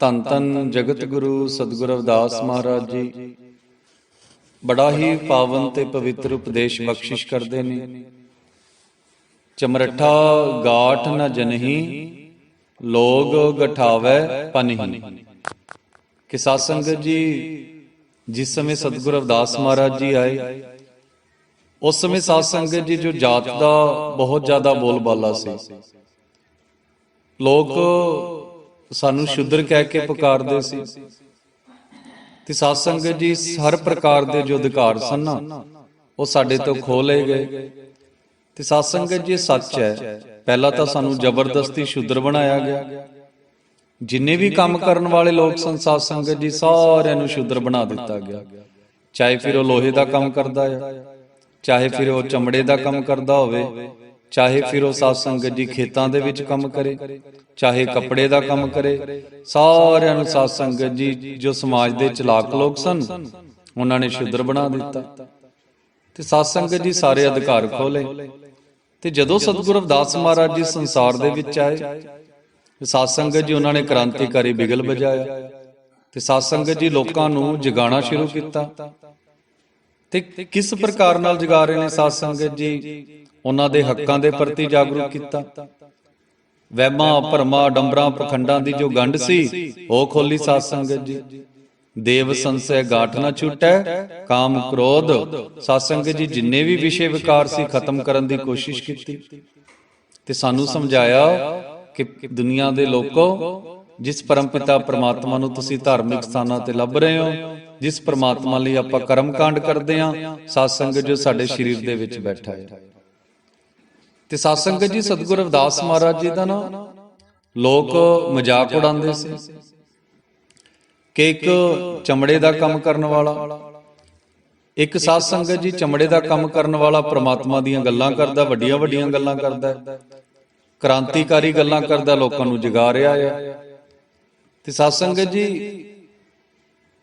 ਧੰਨ ਧੰਨ ਜਗਤ ਗੁਰੂ ਸਤਿਗੁਰ ਰਵਿਦਾਸ ਮਹਾਰਾਜ ਜੀ। ਬੜਾ ਹੀ ਪਾਵਨ ਤੇ ਪਵਿੱਤਰ ਉਪਦੇਸ਼ ਬਖਸ਼ਿਸ਼ ਕਰਦੇ ਨੇ। ਚਮਰਠਾ ਗਾਠ ਨ ਜਨਹੀ, ਲੋਗ ਗਠਾਵੇ ਪਨਹੀ। ਕਿ ਸਾਧ ਸੰਗਤ ਜੀ, ਜਿਸ ਸਮੇਂ ਸਤਿਗੁਰ ਰਵਿਦਾਸ ਮਹਾਰਾਜ ਜੀ ਆਏ, ਉਸ ਸਮੇਂ ਸਾਧ ਸੰਗਤ ਜੀ ਜੋ ਜਾਤ ਦਾ ਬਹੁਤ ਜ਼ਿਆਦਾ ਬੋਲਬਾਲਾ ਸੀ। ਲੋਕ ਸਾਨੂੰ ਸ਼ੁੱਧਰ ਕਹਿ ਕੇ ਪੁਕਾਰਦੇ ਸੀ। ਤੇ ਸਾਧ ਸੰਗਤ ਜੀ ਹਰ ਪ੍ਰਕਾਰ ਦੇ ਜੋ ਅਧਿਕਾਰ ਸਨ ਨਾ ਉਹ ਸਾਡੇ ਤੋਂ ਖੋਹ ਲਏ ਗਏ। ਤੇ ਸਾਧ ਸੰਗਤ ਜੀ ਸੱਚ ਹੈ। ਪਹਿਲਾਂ ਤਾਂ ਸਾਨੂੰ ਜ਼ਬਰਦਸਤੀ ਸ਼ੁੱਧਰ ਬਣਾਇਆ ਗਿਆ। ਜਿੰਨੇ ਵੀ ਕੰਮ ਕਰਨ ਵਾਲੇ ਲੋਕ ਸਨ ਸਾਧ ਸੰਗਤ ਜੀ ਸਾਰਿਆਂ ਨੂੰ ਸ਼ੁੱਧਰ ਬਣਾ ਦਿੱਤਾ ਗਿਆ। ਚਾਹੇ ਫਿਰ ਉਹ ਲੋਹੇ ਦਾ ਕੰਮ ਕਰਦਾ ਹੈ ਚਾਹੇ ਫਿਰ ਉਹ ਚਮੜੇ ਦਾ ਕੰਮ ਕਰਦਾ ਹੋਵੇ। ਚਾਹੇ ਫਿਰ ਉਹ ਸਾਧ ਸੰਗਤ ਜੀ ਖੇਤਾਂ ਦੇ ਵਿੱਚ ਕੰਮ ਕਰੇ, ਚਾਹੇ ਕੱਪੜੇ ਦਾ ਕੰਮ ਕਰੇ, ਸਾਰਿਆਂ ਨੂੰ ਸਾਧ ਸੰਗਤ ਜੀ, ਜੋ ਸਮਾਜ ਦੇ ਚਲਾਕ ਲੋਕ ਸਨ, ਉਹਨਾਂ ਨੇ ਸ਼ੁੱਧਰ ਬਣਾ ਦਿੱਤਾ। ਤੇ ਸਾਧ ਸੰਗਤ ਜੀ ਸਾਰੇ ਅਧਿਕਾਰ ਖੋਲੇ ਤੇ ਜਦੋਂ ਸਤਿਗੁਰੂ ਅਵਦਾਸ ਮਹਾਰਾਜ ਜੀ ਸੰਸਾਰ ਦੇ ਵਿੱਚ ਆਏ, ਤੇ ਸਾਧ ਸੰਗਤ ਜੀ ਉਹਨਾਂ ਨੇ ਕ੍ਰਾਂਤੀਕਾਰੀ ਬਿਗਲ ਵਜਾਇਆ। ਤੇ ਸਾਧ ਸੰਗਤ ਜੀ ਲੋਕਾਂ ਨੂੰ ਜਗਾਉਣਾ ਸ਼ੁਰੂ ਕੀਤਾ। ਤੇ ਕਿਸ ਪ੍ਰਕਾਰ ਨਾਲ ਜਗਾ ਰਹੇ ਨੇ ਸਾਧ ਸੰਗਤ ਜੀ? ਉਹਨਾਂ ਦੇ ਹੱਕਾਂ ਦੇ ਪ੍ਰਤੀ ਜਾਗਰੂਕ ਕੀਤਾ। ਵਹਿਮਾਂ ਭਰਮਾਂ ਡੰਬਰਾਂ ਪਖੰਡਾਂ ਦੀ ਜੋ ਗੰਢ ਸੀ ਉਹ ਖੋਲੀ ਸਾਧ ਸੰਗਤ ਜੀ। ਦੇਵ ਸੰਸੈ ਗਾਠ ਨਾ ਛੁਟੈ ਕਾਮ ਕ੍ਰੋਧ ਸਾਧ ਸੰਗਤ ਜੀ ਜਿੰਨੇ ਵੀ ਵਿਸ਼ੇ ਵਿਕਾਰ ਸੀ ਖਤਮ ਕਰਨ ਦੀ ਕੋਸ਼ਿਸ਼ ਕੀਤੀ। ਤੇ ਸਾਨੂੰ ਸਮਝਾਇਆ ਕਿ ਦੁਨੀਆ ਦੇ ਲੋਕੋ ਜਿਸ ਪਰਮਪਿਤਾ ਪ੍ਰਮਾਤਮਾ ਨੂੰ ਤੁਸੀਂ ਧਾਰਮਿਕ ਸਥਾਨਾਂ ਤੇ ਲੱਭ ਰਹੇ ਹੋ ਜਿਸ ਪ੍ਰਮਾਤਮਾ ਲਈ ਆਪਾਂ ਕਰਮ ਕਾਂਡ ਕਰਦੇ ਆਂ ਸਾਧ ਸੰਗਤ ਜੋ ਸਾਡੇ ਸਰੀਰ ਦੇ ਵਿੱਚ ਬੈਠਾ ਹੈ। ਤੇ ਸਾਧ ਸੰਗਤ ਜੀ ਸਤਿਗੁਰੂ ਰਵਿਦਾਸ ਮਹਾਰਾਜ ਜੀ ਦਾ ਨਾ ਲੋਕ ਮਜ਼ਾਕ ਉਡਾਉਂਦੇ ਸੀ ਕਿ ਇੱਕ ਚਮੜੇ ਦਾ ਕੰਮ ਕਰਨ ਵਾਲਾ ਇੱਕ ਸਾਧ ਸੰਗਤ ਜੀ ਚਮੜੇ ਦਾ ਕੰਮ ਕਰਨ ਵਾਲਾ ਪ੍ਰਮਾਤਮਾ ਦੀਆਂ ਗੱਲਾਂ ਕਰਦਾ ਵੱਡੀਆਂ ਵੱਡੀਆਂ ਗੱਲਾਂ ਕਰਦਾ। ਕ੍ਰਾਂਤੀਕਾਰੀ ਗੱਲਾਂ ਕਰਦਾ ਲੋਕਾਂ ਨੂੰ ਜਗਾ ਰਿਹਾ ਹੈ ਤੇ ਸਾਧ ਸੰਗਤ ਜੀ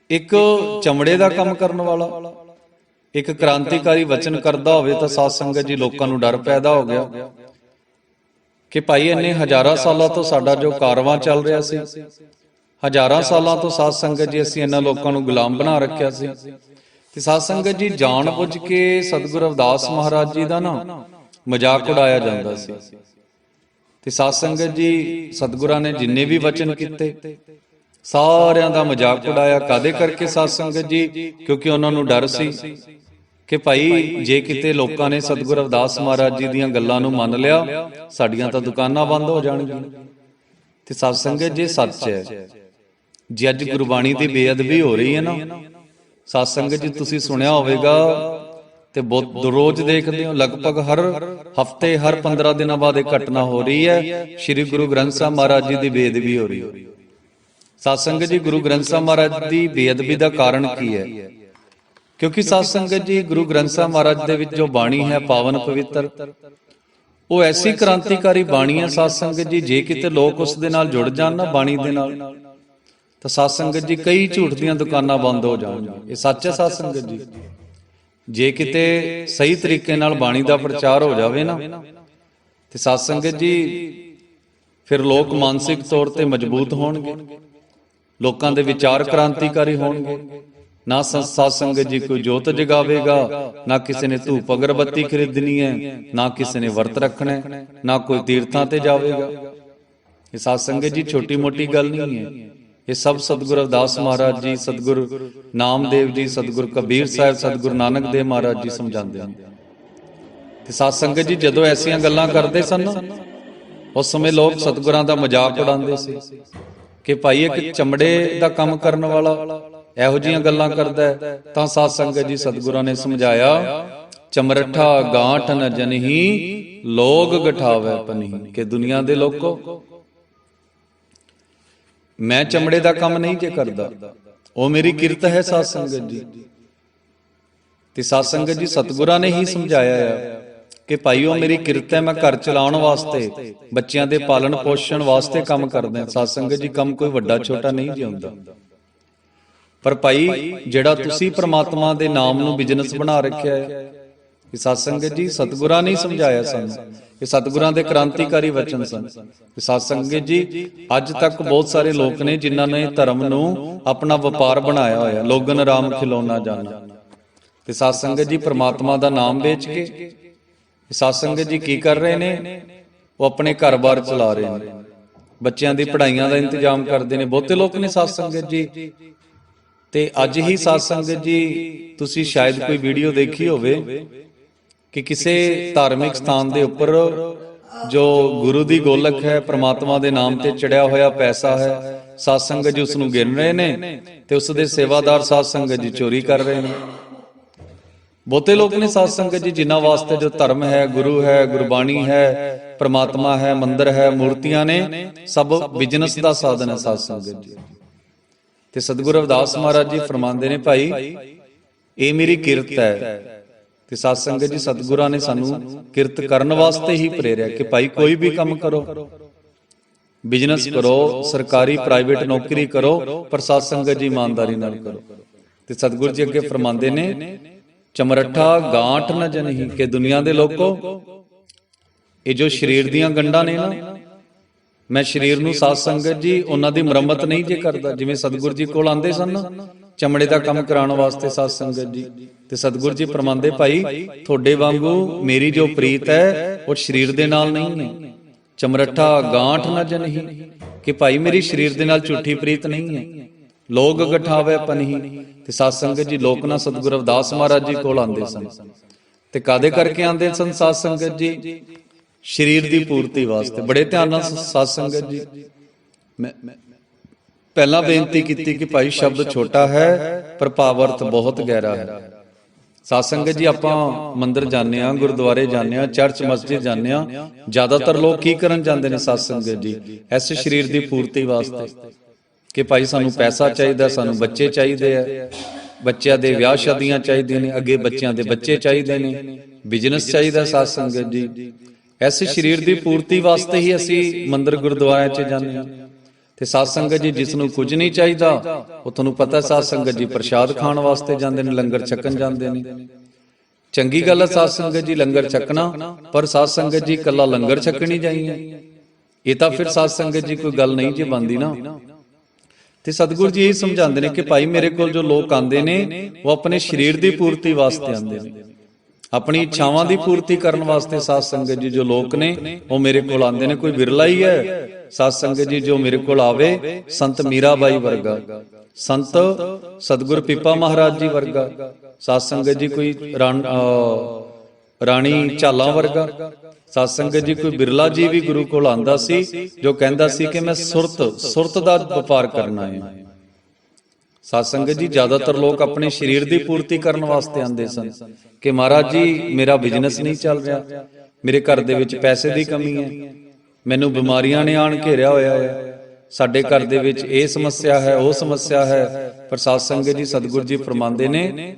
ਇੱਕ ਚਮੜੇ ਦਾ ਕੰਮ ਕਰਨ ਵਾਲਾ ਇੱਕ ਕ੍ਰਾਂਤੀਕਾਰੀ ਵਚਨ ਕਰਦਾ ਹੋਵੇ ਤਾਂ ਸਾਧ ਸੰਗਤ ਜੀ ਲੋਕਾਂ ਨੂੰ ਡਰ ਪੈਦਾ ਹੋ ਗਿਆ ਕਿ ਭਾਈ ਇੰਨੇ ਹਜ਼ਾਰਾਂ ਸਾਲਾਂ ਤੋਂ ਸਾਡਾ ਜੋ ਕਾਰਵਾਂ ਚੱਲ ਰਿਹਾ ਸੀ, ਹਜ਼ਾਰਾਂ ਸਾਲਾਂ ਤੋਂ ਸਾਧ ਸੰਗਤ ਜੀ ਅਸੀਂ ਇਹਨਾਂ ਲੋਕਾਂ ਨੂੰ ਗੁਲਾਮ ਬਣਾ ਰੱਖਿਆ ਸੀ। ਤੇ ਸਾਧ ਸੰਗਤ ਜੀ ਜਾਣ ਬੁੱਝ ਕੇ ਸਤਿਗੁਰ ਅਵਦਾਸ ਮਹਾਰਾਜ ਜੀ ਦਾ ਨਾ ਮਜ਼ਾਕ ਉਡਾਇਆ ਜਾਂਦਾ ਸੀ। ਤੇ ਸਾਧ ਸੰਗਤ ਜੀ ਸਤਿਗੁਰਾਂ ਨੇ ਜਿੰਨੇ ਵੀ ਵਚਨ ਕੀਤੇ ਸਾਰਿਆਂ ਦਾ ਮਜ਼ਾਕ ਉਡਾਇਆ। ਕਾਦੇ ਕਰਕੇ ਸਾਧ ਸੰਗਤ ਜੀ? ਕਿਉਂਕਿ ਉਹਨਾਂ ਨੂੰ ਡਰ ਸੀ ਕਿ ਭਾਈ ਜੇ ਕਿਤੇ ਲੋਕਾਂ ਨੇ ਸਤਿਗੁਰੂ ਰਵਿਦਾਸ ਮਹਾਰਾਜ ਜੀ ਦੀਆਂ ਗੱਲਾਂ ਨੂੰ ਮੰਨ ਲਿਆ ਸਾਡੀਆਂ ਤਾਂ ਦੁਕਾਨਾਂ ਬੰਦ ਹੋ ਜਾਣਗੀਆਂ। ਤੇ ਸਾਧ ਸੰਗਤ ਜੀ ਸੱਚ ਹੈ। ਜੇ। ਅੱਜ ਗੁਰਬਾਣੀ ਦੀ ਬੇਅਦਬੀ ਹੋ ਰਹੀ ਹੈ ਨਾ ਸਾਧ ਸੰਗਤ ਜੀ ਤੁਸੀਂ ਸੁਣਿਆ ਹੋਵੇਗਾ ਤੇ ਬਹੁਤ ਰੋਜ਼ ਦੇਖਦੇ ਹੋ ਲਗਭਗ ਹਰ ਹਫ਼ਤੇ ਹਰ 15 ਦਿਨਾਂ ਬਾਅਦ ਇਹ ਘਟਨਾ ਹੋ ਰਹੀ ਹੈ। ਸ੍ਰੀ ਗੁਰੂ ਗ੍ਰੰਥ ਸਾਹਿਬ ਮਹਾਰਾਜ ਜੀ ਦੀ ਬੇਅਦਬੀ ਹੋ ਰਹੀ ਹੈ। ਸਾਧ ਸੰਗਤ ਜੀ ਗੁਰੂ ਗ੍ਰੰਥ ਸਾਹਿਬ ਮਹਾਰਾਜ ਦੀ ਬੇਅਦਬੀ ਦਾ ਕਾਰਨ ਕੀ ਹੈ? ਕਿਉਂਕਿ ਸਾਧ ਸੰਗਤ ਜੀ ਗੁਰੂ ਗ੍ਰੰਥ ਸਾਹਿਬ ਮਹਾਰਾਜ ਦੇ ਵਿੱਚ ਜੋ ਬਾਣੀ ਹੈ, ਪਾਵਨ ਪਵਿੱਤਰ, ਉਹ ਐਸੀ ਕ੍ਰਾਂਤੀਕਾਰੀ ਬਾਣੀ ਹੈ ਸਾਧ ਸੰਗਤ ਜੀ, ਜੇ ਕਿਤੇ ਲੋਕ ਉਸ ਦੇ ਨਾਲ ਜੁੜ ਜਾਣ ਨਾ ਬਾਣੀ ਦੇ ਨਾਲ, ਤਾਂ ਸਾਧ ਸੰਗਤ ਜੀ ਕਈ ਝੂਠ ਦੀਆਂ ਦੁਕਾਨਾਂ ਬੰਦ ਹੋ ਜਾਣਗੀਆਂ। ਇਹ ਸੱਚ ਹੈ ਸਾਧ ਸੰਗਤ ਜੀ। ਜੇ ਕਿਤੇ ਸਹੀ ਤਰੀਕੇ ਨਾਲ ਬਾਣੀ ਦਾ ਪ੍ਰਚਾਰ ਹੋ ਜਾਵੇ ਨਾ, ਤੇ ਸਾਧ ਸੰਗਤ ਜੀ ਫਿਰ ਲੋਕ ਮਾਨਸਿਕ ਤੌਰ ਤੇ ਮਜ਼ਬੂਤ ਹੋਣਗੇ। ਲੋਕਾਂ ਦੇ ਵਿਚਾਰ ਕ੍ਰਾਂਤੀਕਾਰੀ ਹੋਣਗੇ। ਨਾ ਸਾਧ ਸੰਗਤ ਜੀ ਕੋਈ ਜੋਤ ਜਗਾਵੇਗਾ, ਨਾ ਕਿਸੇ ਨੇ ਧੂਪ ਅਗਰਬੱਤੀ ਖਰੀਦਣੀ ਹੈ, ਨਾ ਕਿਸੇ ਨੇ ਵਰਤ ਰੱਖਣਾ ਨਾ ਕੋਈ ਤੀਰਥਾਂ ਤੇ ਜਾਵੇਗਾ। ਇਹ ਸਾਧ ਸੰਗਤ ਜੀ ਛੋਟੀ ਮੋਟੀ ਗੱਲ ਨਹੀਂ ਹੈ। ਇਹ ਸਭ ਸਤਿਗੁਰ ਅਰਦਾਸ ਮਹਾਰਾਜ ਜੀ, ਸਤਿਗੁਰੂ ਨਾਮਦੇਵ ਜੀ, ਸਤਿਗੁਰੂ ਕਬੀਰ ਸਾਹਿਬ, ਸਤਿਗੁਰੂ ਨਾਨਕ ਦੇਵ ਮਹਾਰਾਜ ਜੀ ਸਮਝਾਉਂਦੇ ਹਨ। ਤੇ ਸਾਧ ਸੰਗਤ ਜੀ ਜਦੋਂ ਐਸੀਆਂ ਗੱਲਾਂ ਕਰਦੇ ਸਨ ਉਸ ਸਮੇਂ ਲੋਕ ਸਤਿਗੁਰਾਂ ਦਾ ਮਜ਼ਾਕ ਉਡਾਉਂਦੇ ਸੀ। ਕਿ ਭਾਈ ਇੱਕ ਚਮੜੇ ਦਾ ਕੰਮ ਕਰਨ ਵਾਲਾ ਇਹੋ ਜੀਆਂ ਗੱਲਾਂ ਕਰਦਾ ਤਾਂ ਸਾਧ ਸੰਗਤ ਜੀ ਸਤਿਗੁਰਾਂ ਨੇ ਸਮਝਾਇਆ ਚਮਰਠਾ ਗਾਂਠ ਨ ਜਨਹੀ ਲੋਗ ਗਠਾਵੇ ਪਨੀ ਕਿ ਦੁਨੀਆ ਦੇ ਲੋਕੋ। ਮੈਂ ਚਮੜੇ ਦਾ ਕੰਮ ਨਹੀਂ ਜੇ ਕਰਦਾ। ਉਹ ਮੇਰੀ ਕਿਰਤ ਹੈ ਸਾਧ ਸੰਗਤ ਜੀ। ਤੇ ਸਾਧ ਸੰਗਤ ਜੀ ਸਤਿਗੁਰਾਂ ਨੇ ਹੀ ਸਮਝਾਇਆ ਆ। ਕਿ ਭਾਈ ਉਹ ਮੇਰੀ ਕਿਰਤ ਹੈ, ਮੈਂ ਘਰ ਚਲਾਉਣ ਵਾਸਤੇ, ਬੱਚਿਆਂ ਦੇ ਪਾਲਣ ਪੋਸ਼ਣ ਵਾਸਤੇ ਕੰਮ ਕਰਦਾ ਸਾਧ ਸੰਗਤ ਜੀ, ਕੰਮ ਕੋਈ ਵੱਡਾ ਛੋਟਾ ਨਹੀਂ ਜੀ ਪਰ ਭਾਈ, ਜਿਹੜਾ ਤੁਸੀਂ ਪ੍ਰਮਾਤਮਾ ਦੇ ਨਾਮ ਨੂੰ ਬਿਜ਼ਨਸ ਬਣਾ ਰੱਖਿਆ ਹੈ, ਇਹ ਸਾਧ ਸੰਗਤ ਜੀ, ਸਤਿਗੁਰਾਂ ਨੇ ਸਮਝਾਇਆ ਸਾਨੂੰ। ਇਹ ਸਤਿਗੁਰਾਂ ਦੇ ਕ੍ਰਾਂਤੀਕਾਰੀ ਵਚਨ ਸਨ। ਇਹ ਸਾਧ ਸੰਗਤ ਜੀ, ਅੱਜ ਤੱਕ ਬਹੁਤ ਸਾਰੇ ਲੋਕ ਨੇ ਜਿਨ੍ਹਾਂ ਨੇ ਧਰਮ ਨੂੰ ਆਪਣਾ ਵਪਾਰ ਬਣਾਇਆ ਹੋਇਆ। ਲੋਗਨ ਰਾਮ ਖਿਲੌਣਾ ਜਾਣਾ। ਤੇ ਸਾਧ ਸੰਗਤ ਜੀ, ਪ੍ਰਮਾਤਮਾ ਦਾ ਨਾਮ ਵੇਚ ਕੇ ਸਾਧ ਸੰਗਤ ਜੀ ਕੀ ਕਰ ਰਹੇ ਨੇ? ਉਹ ਆਪਣੇ ਘਰ-ਬਾਰ ਚਲਾ ਰਹੇ ਨੇ। ਬੱਚਿਆਂ ਦੀ ਪੜ੍ਹਾਈਆਂ ਦਾ ਇੰਤਜ਼ਾਮ ਕਰਦੇ ਨੇ। ਬਹੁਤੇ ਲੋਕ ਨੇ ਸਾਧ ਸੰਗਤ ਜੀ। ਤੇ ਅੱਜ ਹੀ ਸਾਧ ਸੰਗਤ ਜੀ, ਤੁਸੀਂ ਸ਼ਾਇਦ ਕੋਈ ਵੀਡੀਓ ਦੇਖੀ ਹੋਵੇ ਕਿ ਕਿਸੇ ਧਾਰਮਿਕ ਸਥਾਨ ਦੇ ਉੱਪਰ ਜੋ ਗੁਰੂ ਦੀ ਗੋਲਕ ਹੈ, ਪ੍ਰਮਾਤਮਾ ਦੇ ਨਾਮ ਤੇ ਚੜਿਆ ਹੋਇਆ ਪੈਸਾ ਹੈ ਸਾਧ ਸੰਗਤ ਜੀ ਉਸ ਨੂੰ ਗਿਣ ਰਹੇ ਨੇ ਤੇ ਉਸ ਦੇ ਸੇਵਾਦਾਰ ਸਾਧ ਸੰਗਤ ਜੀ ਚੋਰੀ ਕਰ ਰਹੇ ਨੇ। ਬਹੁਤੇ ਲੋਕ ਨੇ ਸਾਧ ਸੰਗਤ ਜੀ, ਜਿਨ੍ਹਾਂ ਵਾਸਤੇ ਜੋ ਧਰਮ ਹੈ, ਗੁਰੂ ਹੈ, ਗੁਰਬਾਣੀ ਹੈ, ਪ੍ਰਮਾਤਮਾ ਹੈ, ਮੰਦਰ ਹੈ, ਮੂਰਤੀਆਂ ਨੇ, ਸਭ ਬਿਜ਼ਨਸ ਦਾ ਸਾਧਨ ਹੈ ਸਾਧ ਸੰਗਤ ਜੀ। ਤੇ ਸਤਿਗੁਰੂ ਰਵਿਦਾਸ ਮਹਾਰਾਜ ਜੀ ਫਰਮਾਉਂਦੇ ਨੇ, ਭਾਈ, ਇਹ ਮੇਰੀ ਕਿਰਤ ਹੈ। ਤੇ ਸਾਧ ਸੰਗਤ ਜੀ, ਸਤਿਗੁਰਾਂ ਨੇ ਸਾਨੂੰ ਕਿਰਤ ਕਰਨ ਵਾਸਤੇ ਹੀ ਪ੍ਰੇਰਿਆ ਕਿ, ਭਾਈ, ਕੋਈ ਵੀ ਕੰਮ ਕਰੋ। ਬਿਜ਼ਨਸ ਕਰੋ, ਸਰਕਾਰੀ, ਪ੍ਰਾਈਵੇਟ ਨੌਕਰੀ ਕਰੋ, ਪਰ ਸਾਧ ਸੰਗਤ ਜੀ ਇਮਾਨਦਾਰੀ ਨਾਲ ਕਰੋ। ਤੇ ਸਤਿਗੁਰੂ ਜੀ ਅੱਗੇ ਫਰਮਾਉਂਦੇ ਨੇ ਚਮਰੱਠਾ ਗਾਂਠ ਨ ਜਨਹੀ ਕਿ ਦੁਨੀਆ ਦੇ ਲੋਕੋ। ਇਹ ਜੋ ਸਰੀਰ ਦੀਆਂ ਗੰਢਾਂ ਨੇ ਨਾ, ਮੈਂ ਸਰੀਰ ਨੂੰ ਸਾਧ ਸੰਗਤ ਜੀ, ਉਹਨਾਂ ਦੀ ਮੁਰੰਮਤ ਨਹੀਂ ਜੇ ਕਰਦਾ, ਜਿਵੇਂ ਸਤਿਗੁਰੂ ਜੀ ਕੋਲ ਆਂਦੇ ਸਨ ਚਮੜੇ ਦਾ ਕੰਮ ਕਰਾਉਣ ਵਾਸਤੇ ਸਾਧ ਸੰਗਤ ਜੀ। ਤੇ ਸਤਿਗੁਰ ਜੀ ਫਰਮਾਉਂਦੇ, ਭਾਈ, ਤੁਹਾਡੇ ਵਾਂਗੂ ਮੇਰੀ ਜੋ ਪ੍ਰੀਤ ਹੈ, ਉਹ ਸਰੀਰ ਦੇ ਨਾਲ ਨਹੀਂ ਹੈ ਚਮਰਠਾ ਗਾਂਠ ਨ ਜਨਹੀ ਕਿ ਭਾਈ, ਮੇਰੀ ਸਰੀਰ ਦੇ ਨਾਲ ਝੂਠੀ ਪ੍ਰੀਤ ਨਹੀਂ ਹੈ। ਲੋਗ ਗਠਾਵੇ ਪਨਹੀ ਤੇ ਸਾਧ ਸੰਗਤ ਜੀ ਲੋਕ ਨਾ ਸਤਿਗੁਰੂ ਰਵਿਦਾਸ ਮਹਾਰਾਜ ਜੀ ਕੋਲ ਆਂਦੇ ਸਨ। ਤੇ ਕਾਦੇ ਕਰਕੇ ਆਂਦੇ ਸਨ ਸਾਧ ਸੰਗਤ ਜੀ? ਸਰੀਰ ਦੀ ਪੂਰਤੀ ਵਾਸਤੇ। ਬੜੇ ਧਿਆਨ ਨਾਲ ਸਾਧ ਸੰਗਤ ਜੀ। ਮੈਂ ਪਹਿਲਾਂ ਬੇਨਤੀ ਕੀਤੀ ਕਿ ਭਾਈ ਸ਼ਬਦ ਛੋਟਾ ਹੈ, ਪਰ ਭਾਵ ਅਰਥ ਬਹੁਤ ਗਹਿਰਾ ਹੈ। ਸਾਧ ਸੰਗਤ ਜੀ, ਆਪਾਂ ਮੰਦਿਰ ਜਾਂਦੇ ਆ ਗੁਰਦੁਆਰੇ ਜਾਂਦੇ ਆ ਚਰਚ, ਮਸਜਿਦ ਜਾਂਦੇ ਆ ਜ਼ਿਆਦਾਤਰ ਲੋਕ ਕੀ ਕਰਨ ਜਾਂਦੇ ਨੇ ਸਾਧ ਸੰਗਤ ਜੀ? ਇਸ ਸਰੀਰ ਦੀ ਪੂਰਤੀ ਵਾਸਤੇ। ਕਿ ਭਾਈ ਸਾਨੂੰ ਪੈਸਾ ਚਾਹੀਦਾ ਸਾਨੂੰ ਬੱਚੇ ਚਾਹੀਦੇ ਆ। ਬੱਚਿਆਂ ਦੇ ਵਿਆਹ ਸ਼ਾਦੀਆਂ ਚਾਹੀਦੀਆਂ ਨੇ ਅੱਗੇ ਬੱਚਿਆਂ ਦੇ ਬੱਚੇ ਚਾਹੀਦੇ ਨੇ। ਬਿਜ਼ਨਸ ਚਾਹੀਦਾ ਸਾਧ ਸੰਗਤ ਜੀ। ਐਸੇ ਸਰੀਰ ਦੀ ਪੂਰਤੀ ਵਾਸਤੇ ਹੀ ਅਸੀਂ ਮੰਦਿਰ ਗੁਰਦੁਆਰਿਆਂ 'ਚ ਜਾਂਦੇ ਹਾਂ। ਤੇ ਸਾਧ ਸੰਗਤ ਜੀ ਜਿਸ ਨੂੰ ਕੁਝ ਨਹੀਂ ਚਾਹੀਦਾ ਉਹ ਤੁਹਾਨੂੰ ਪਤਾ ਸਾਧ ਸੰਗਤ ਜੀ ਪ੍ਰਸ਼ਾਦ ਖਾਣ ਵਾਸਤੇ ਜਾਂਦੇ ਨੇ ਲੰਗਰ ਛਕਣ ਜਾਂਦੇ ਨੇ। ਚੰਗੀ ਗੱਲ ਹੈ ਸਾਧ ਸੰਗਤ ਜੀ ਲੰਗਰ ਛਕਣਾ ਪਰ ਸਾਧ ਸੰਗਤ ਜੀ ਇਕੱਲਾ ਲੰਗਰ ਛਕਣੀ ਜਾਈਏ ਇਹ ਤਾਂ ਫਿਰ ਸਾਧ ਸੰਗਤ ਜੀ ਕੋਈ ਗੱਲ ਨਹੀਂ ਜੇ ਬੰਦੀ ਨਾ ਤੇ ਸਤਿਗੁਰੂ ਜੀ ਇਹ ਸਮਝਾਉਂਦੇ ਨੇ ਕਿ ਭਾਈ ਮੇਰੇ ਕੋਲ ਜੋ ਲੋਕ ਆਉਂਦੇ ਨੇ, ਉਹ ਆਪਣੇ ਸਰੀਰ ਦੀ ਪੂਰਤੀ ਵਾਸਤੇ ਆਉਂਦੇ ਨੇ। ਆਪਣੀ ਇੱਛਾਵਾਂ ਦੀ ਪੂਰਤੀ ਕਰਨ ਵਾਸਤੇ ਸਾਧ ਸੰਗਤ ਜੀ ਜੋ ਲੋਕ ਨੇ, ਉਹ ਮੇਰੇ ਕੋਲ ਆਉਂਦੇ ਨੇ। ਕੋਈ ਵਿਰਲਾ ਹੀ ਹੈ, ਸਾਧ ਸੰਗਤ ਜੀ ਜੋ ਮੇਰੇ ਕੋਲ ਆਵੇ, ਸੰਤ ਮੀਰਾਬਾਈ ਵਰਗਾ, ਸੰਤ ਸਤਿਗੁਰ ਪੀਪਾ ਮਹਾਰਾਜ ਜੀ ਵਰਗਾ, ਸਾਧ ਸੰਗਤ ਜੀ ਕੋਈ ਰਾਣੀ ਝਾਲਾ ਵਰਗਾ ਸਾਧ ਸੰਗਤ ਜੀ, ਕੋਈ ਬਿਰਲਾ ਜੀ ਵੀ ਗੁਰੂ ਕੋਲ ਆਂਦਾ ਸੀ, ਜੋ ਕਹਿੰਦਾ ਸੀ ਕਿ ਮੈਂ ਸੁਰਤ ਸੁਰਤ ਦਾ ਵਪਾਰ ਕਰਨਾ ਹੈ। ਸਾਧ ਸੰਗਤ ਜੀ, ਜ਼ਿਆਦਾਤਰ ਲੋਕ ਆਪਣੇ ਸਰੀਰ ਦੀ ਪੂਰਤੀ ਕਰਨ ਵਾਸਤੇ ਆਂਦੇ ਸਨ ਕਿ ਮਹਾਰਾਜ ਜੀ, ਮੇਰਾ ਬਿਜ਼ਨਸ ਨਹੀਂ ਚੱਲ ਰਿਹਾ, ਮੇਰੇ ਘਰ ਦੇ ਵਿੱਚ ਪੈਸੇ ਦੀ ਕਮੀ ਹੈ, ਮੈਨੂੰ ਬਿਮਾਰੀਆਂ ਨੇ ਆਣ ਘੇਰਿਆ ਹੋਇਆ ਹੈ, ਸਾਡੇ ਘਰ ਦੇ ਵਿੱਚ ਇਹ ਸਮੱਸਿਆ ਹੈ, ਉਹ ਸਮੱਸਿਆ ਹੈ। ਪਰ ਸਾਧ ਸੰਗਤ ਜੀ, ਸਤਿਗੁਰੂ ਜੀ ਫਰਮਾਉਂਦੇ ਨੇ